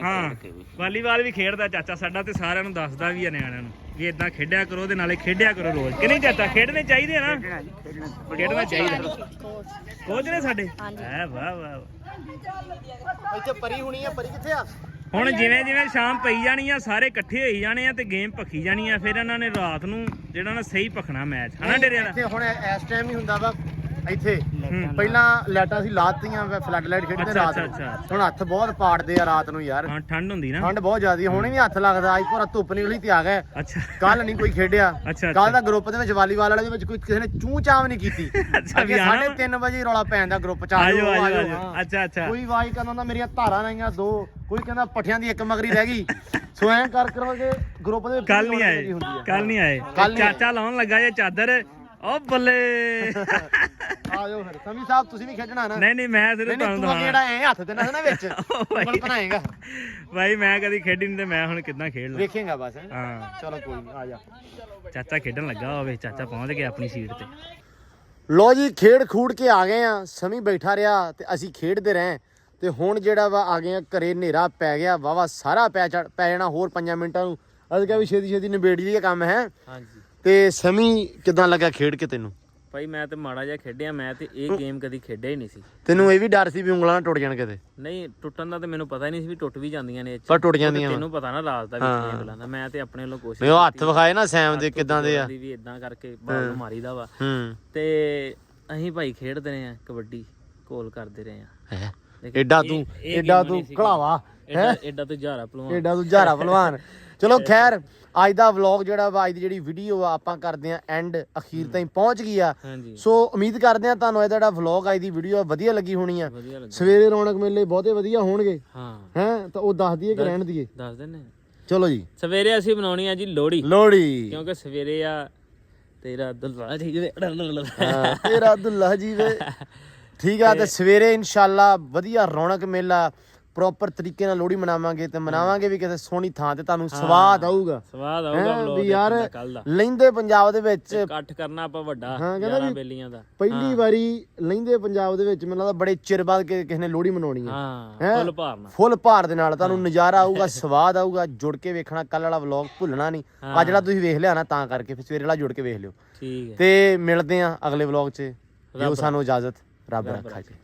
ਹਾਂ ਵਾਲੀਬਾਲ ਵੀ ਖੇਡਦਾ ਚਾਚਾ ਸਾਡਾ ਤੇ ਸਾਰਿਆਂ ਨੂੰ ਦੱਸਦਾ ਵੀ ਆ ਨਿਆਣਿਆਂ ਨੂੰ ਵੀ ਇਦਾਂ ਖੇਡਿਆ ਕਰੋ ਤੇ ਨਾਲੇ ਖੇਡਿਆ ਕਰੋ ਰੋਜ਼। ਕਿ ਨਹੀਂ ਚਾਚਾ ਖੇਡਣੇ ਚਾਹੀਦੇ ਆ ਨਾ? ਖੇਡਣਾ ਚਾਹੀਦਾ। ਕੋਚ ਨੇ ਸਾਡੇ? ਹੈ ਵਾਹ ਵਾਹ ਵਾਹ। ਇੱਥੇ ਪਰੀ ਹੋਣੀ ਆ ਪਰੀ ਕਿੱਥੇ ਆ? ਹੁਣ ਜਿਵੇਂ ਜਿਵੇਂ ਸ਼ਾਮ ਪਈ ਜਾਣੀ ਆ ਸਾਰੇ ਇਕੱਠੇ ਹੋਈ ਜਾਣੇ ਆ ਤੇ ਗੇਮ ਭੱਖੀ ਜਾਣੀ ਆ ਫਿਰ ਇਹਨਾਂ ਨੇ ਰਾਤ ਨੂੰ ਜਿਹੜਾ ਨਾ ਸਹੀ ਭਖਣਾ ਮੈਚ ਹਨਾ ਡੇਰੇ ਦਾ ਇੱਥੇ ਹੁਣ ਇਸ ਟਾਈਮ ਹੀ ਹੁੰਦਾ ਵਾ। ਇੱਥੇ। ਪਹਿਲਾਂ ਲਾਈਟਾਂ ਸੀ ਲਾਤੀਆਂ ਫਲੱਡ ਲਾਈਟ ਖੇਡਦੇ ਰਾਤ ਨੂੰ। ਹੁਣ ਹੱਥ ਬਹੁਤ ਪਾੜਦੇ ਆ ਰਾਤ ਨੂੰ ਯਾਰ। ਹਾਂ ਠੰਡ ਹੁੰਦੀ ਨਾ। ਠੰਡ ਬਹੁਤ ਜ਼ਿਆਦੀ ਹੁਣ ਵੀ ਹੱਥ ਲੱਗਦਾ ਅੱਜ ਪੂਰਾ ਧੁੱਪ ਨਿਕਲੀ ਤੇ ਆ ਗਏ। ਕੱਲ ਨਹੀਂ ਕੋਈ ਖੇਡਿਆ। ਕੱਲ। ਦਾ ਗਰੁੱਪ ਦੇ ਵਿੱਚ ਵਾਲੀਬਾਲ ਵਾਲੇ ਦੇ ਵਿੱਚ ਕੋਈ ਕਿਸੇ ਨੇ ਚੂੰ ਚਾਮ ਨਹੀਂ ਕੀਤੀ। [laughs] ਅੱਗੇ ਵੀ ਆਉਣਾ ਵਾ? 3:30 ਵਜੇ ਰੌਲਾ ਪੈਣ ਦਾ ਗਰੁੱਪ ਚ ਆ ਆਜੋ ਜਾਓ। ਅੱਛਾ ਅੱਛਾ। ਕੋਈ ਆਵਾਜ਼ ਕਰਨਾ ਹੁੰਦਾ ਮੇਰੀਆਂ ਧਾਰਾਂ ਆਈਆਂ ਦੋ। ਕੋਈ ਕਹਿੰਦਾ ਪੱਠਿਆਂ ਦੀ ਇੱਕ ਮਗਰੀ ਰਹਿ ਗਈ। ਸੋ ਐਂ ਕਰ ਕਰੋਗੇ ਗਰੁੱਪ ਦੇ ਵਿੱਚ ਕੱਲ ਨਹੀਂ ਆਏ। ਕੱਲ ਨਹੀਂ ਆਏ। ਚਾਚਾ ਲਾਉਣ ਲੱਗਾ ਜੇ ਚਾਦਰ। ਓ ਬੱਲੇ। ਆ ਜਾਓ ਫਿਰ। ਸਮੀ ਸਾਹਿਬ ਤੁਸੀਂ ਵੀ ਖੇਡਣਾ ਨਾ। ਨਹੀਂ ਨਹੀਂ ਮੈਂ ਨਹੀਂ ਸਿਰਫ ਨਹੀਂ ਤੁਹਾਨੂੰ ਤੂੰ ਜਿਹੜਾ ਐ ਹੱਥ ਦੇਣਾ ਸੀ ਨਾ ਵਿੱਚ। [laughs] ਉਂਗਲ ਬਣਾਏਗਾ ਭਾਈ। ਮੈਂ ਕਦੀ ਖੇਡੀ ਨਹੀਂ ਤੇ ਮੈਂ ਹੁਣ ਕਿੱਦਾਂ ਖੇਡ ਲਾਂ? ਵੇਖੇਗਾ ਬਸ। ਹੈਂ। ਚਲੋ ਕੋਈ ਨਹੀਂ ਆ ਜਾ ਚਾਚਾ ਖੇਡਣ ਲੱਗਾ ਹੋਵੇ ਚਾਚਾ ਪਹੁੰਚ ਗਿਆ ਆਪਣੀ ਸੀਟ ਤੇ। ਲੋ ਜੀ ਖੇਡ ਖੂੜ ਕੇ ਆ ਗਏ ਆ। ਸਮੀ ਬੈਠਾ ਰਿਹਾ ਤੇ ਅਸੀਂ ਖੇਡਦੇ ਰਹੇ। ਤੇ ਹੁਣ ਜਿਹੜਾ ਵਾ ਆ ਗਏ ਆ ਘਰੇ ਹਨੇਰਾ ਪੈ ਗਿਆ। ਵਾਵਾ ਸਾਰਾ ਪੈ ਜਾਣਾ ਹੋਰ 5 ਮਿੰਟਾਂ ਨੂੰ। ਅਸੀਂ ਕਿਹਾ ਵੀ ਛੇਤੀ ਛੇਤੀ ਨਿਬੇੜ ਲਈਏ ਕੰਮ ਹੈ? ਹਾਂਜੀ। ਤੇ ਸਮੀ ਕਿਦਾਂ ਲੱਗਾ ਖੇਡ ਕੇ ਤੈਨੂੰ? ਭਾਈ ਮੈਂ ਤੇ ਮਾੜਾ ਜਿਹਾ ਖੇਡਿਆ ਮੈਂ ਤੇ ਇਹ ਗੇਮ ਕਦੀ ਖੇਡਿਆ ਹੀ ਨਹੀਂ ਸੀ। ਤੈਨੂੰ ਇਹ ਵੀ ਡਰ ਸੀ ਵੀ ਉਂਗਲਾਂ ਨਾ ਟੁੱਟ ਜਾਣ ਕਿਤੇ? ਨਹੀਂ ਟੁੱਟਣ ਦਾ ਤੇ ਮੈਨੂੰ ਪਤਾ ਹੀ ਨਹੀਂ ਸੀ ਵੀ ਟੁੱਟ ਵੀ ਜਾਂਦੀਆਂ ਨੇ ਇਹ 'ਚ। ਪਰ ਟੁੱਟ ਜਾਂਦੀਆਂ। ਤੈਨੂੰ ਪਤਾ ਨਾ ਰਾਜ ਦਾ ਵੀ ਕਿੰਨੀਆਂ ਗੱਲਾਂ ਦਾ ਮੈਂ ਤੇ ਆਪਣੇ ਵੱਲੋਂ ਕੋਸ਼ਿਸ਼ ਵੀ ਉਹ ਹੱਥ ਵਿਖਾਏ ਨਾ ਸੈਮ ਦੇ ਕਿਦਾਂ ਦੇ ਆ। ਦੀ ਵੀ ਇਦਾਂ ਕਰਕੇ ਬਾਲ ਨੂੰ ਮਾਰੀਦਾ ਵਾ। ਹੂੰ। ਤੇ ਅਸੀਂ ਭਾਈ ਖੇਡਦੇ ਰਹੇ ਆ ਕਬੱਡੀ ਕੋਲ ਕਰਦੇ ਰਹੇ ਆ ਹੈਂ। ਲੇਕਿਨ ਇਹ- ਤੂੰ ਇਹ ਗੇਮਾਂ ਤੂੰ ਸੀ ਘਲਾਵਾ ਐਡਾ ਐਡਾ ਤੂੰ ਜਾਰਾ ਭਲਵਾਨ। ਏਡਾ ਤੂੰ ਜਾਰਾ ਭਲਵਾਨ। ਚਲੋ ਖੈਰ ਅੱਜ ਦਾ ਵਲੌਗ ਜਿਹੜਾ ਵਾ ਅੱਜ ਦੀ ਜਿਹੜੀ ਵੀਡੀਓ ਆ ਆਪਾਂ ਕਰਦੇ ਆ ਐਂਡ ਅਖੀਰ ਤਾਈਂ ਪਹੁੰਚ ਗਈ ਆ। ਹਾਂਜੀ। ਸੋ ਉਮੀਦ ਕਰਦੇ ਆ ਤੁਹਾਨੂੰ ਇਹ ਜਿਹੜਾ ਵਲੌਗ ਅੱਜ ਦੀ ਵੀਡੀਓ ਆ ਵਧੀਆ ਲੱਗੀ ਹੋਣੀ ਆ। ਵਧੀਆ ਲੱਗਾ। ਸਵੇਰੇ ਰੌਣਕ ਮੇਲੇ ਬਹੁਤੇ ਵਧੀਆ ਹੋਣਗੇ। ਹਾਂ। ਹੈ ਤਾਂ ਉਹ ਦੱਸ ਦਈਏ ਕਿ ਰਹਿਣ ਦਈਏ। ਦੱਸ ਦਿੰਨੇ ਚਲੋ ਜੀ। ਸਵੇਰੇ ਅਸੀਂ ਬਣਾਉਣੀ ਆ ਜੀ ਲੋਹੜੀ। ਲੋਹੜੀ। ਕਿਉਂਕਿ ਸਵੇਰੇ ਆ ਤੇਰਾ ਦੁੱਲਾ ਜੀ ਹਾਂ, ਤੇਰਾ ਦੁੱਲਾ ਜੀ ਵੇ [laughs] ਠੀਕ ਆ ਤੇ ਸਵੇਰੇ ਇਨਸ਼ਾਅੱਲਾ ਵਧੀਆ ਰੌਣਕ ਮੇਲਾ ਪ੍ਰੋਪਰ ਤਰੀਕੇ ਨਾਲ ਲੋਹੜੀ ਮਨਾਵਾਂਗੇ ਤੇ ਮਨਾਵਾਂਗੇ ਵੀ ਕਿਸੇ ਸੋਹਣੀ ਥਾਂ ਤੇ ਤੁਹਾਨੂੰ ਸਵਾਦ ਆਊਗਾ। ਸਵਾਦ ਆਊਗਾ ਵਲੋਗ ਵੀ ਯਾਰ ਲੈਂਦੇ ਪੰਜਾਬ ਦੇ ਵਿੱਚ ਇਕੱਠ ਕਰਨਾ ਆਪਾਂ ਵੱਡਾ ਹਾਂ, ਕਹਿੰਦਾ 11 ਵੀ ਬੇਲੀਆਂ ਦਾ। ਪਹਿਲੀ ਵਾਰੀ ਲੈਂਦੇ ਪੰਜਾਬ ਦੇ ਵਿੱਚ ਮੈਨੂੰ ਲੱਗਦਾ ਬੜੇ ਚਿਰ ਬਾਅਦ ਕਿਸੇ ਨੇ ਲੋਹੜੀ ਮਨਾਉਣੀ ਹੈ। ਹਾਂ? ਫੁੱਲ ਭਾਰਨਾ ਫੁੱਲ ਭਾਰ ਦੇ ਨਾਲ ਤੁਹਾਨੂੰ ਨਜ਼ਾਰਾ ਆਊਗਾ ਸਵਾਦ ਆਊਗਾ ਜੁੜ ਕੇ ਵੇਖਣਾ ਕੱਲ ਵਾਲਾ ਵਲੌਗ ਭੁੱਲਣਾ ਨਹੀਂ। ਆ ਜਿਹੜਾ ਤੁਸੀਂ ਵੇਖ ਲਿਆ ਨਾ ਤਾਂ ਕਰਕੇ ਫਿਰ ਸਵੇਰੇ ਵਾਲਾ ਜੁੜ ਕੇ ਵੇਖ ਲਿਓ। ਠੀਕ ਹੈ। ਤੇ ਮਿਲਦੇ ਆ ਅਗਲੇ ਵਲੌਗ 'ਚ। ਦਿਓ ਸਾਨੂੰ ਇਜਾਜ਼ਤ ਰੱਬ ਰੱਖਾ। ਜੀ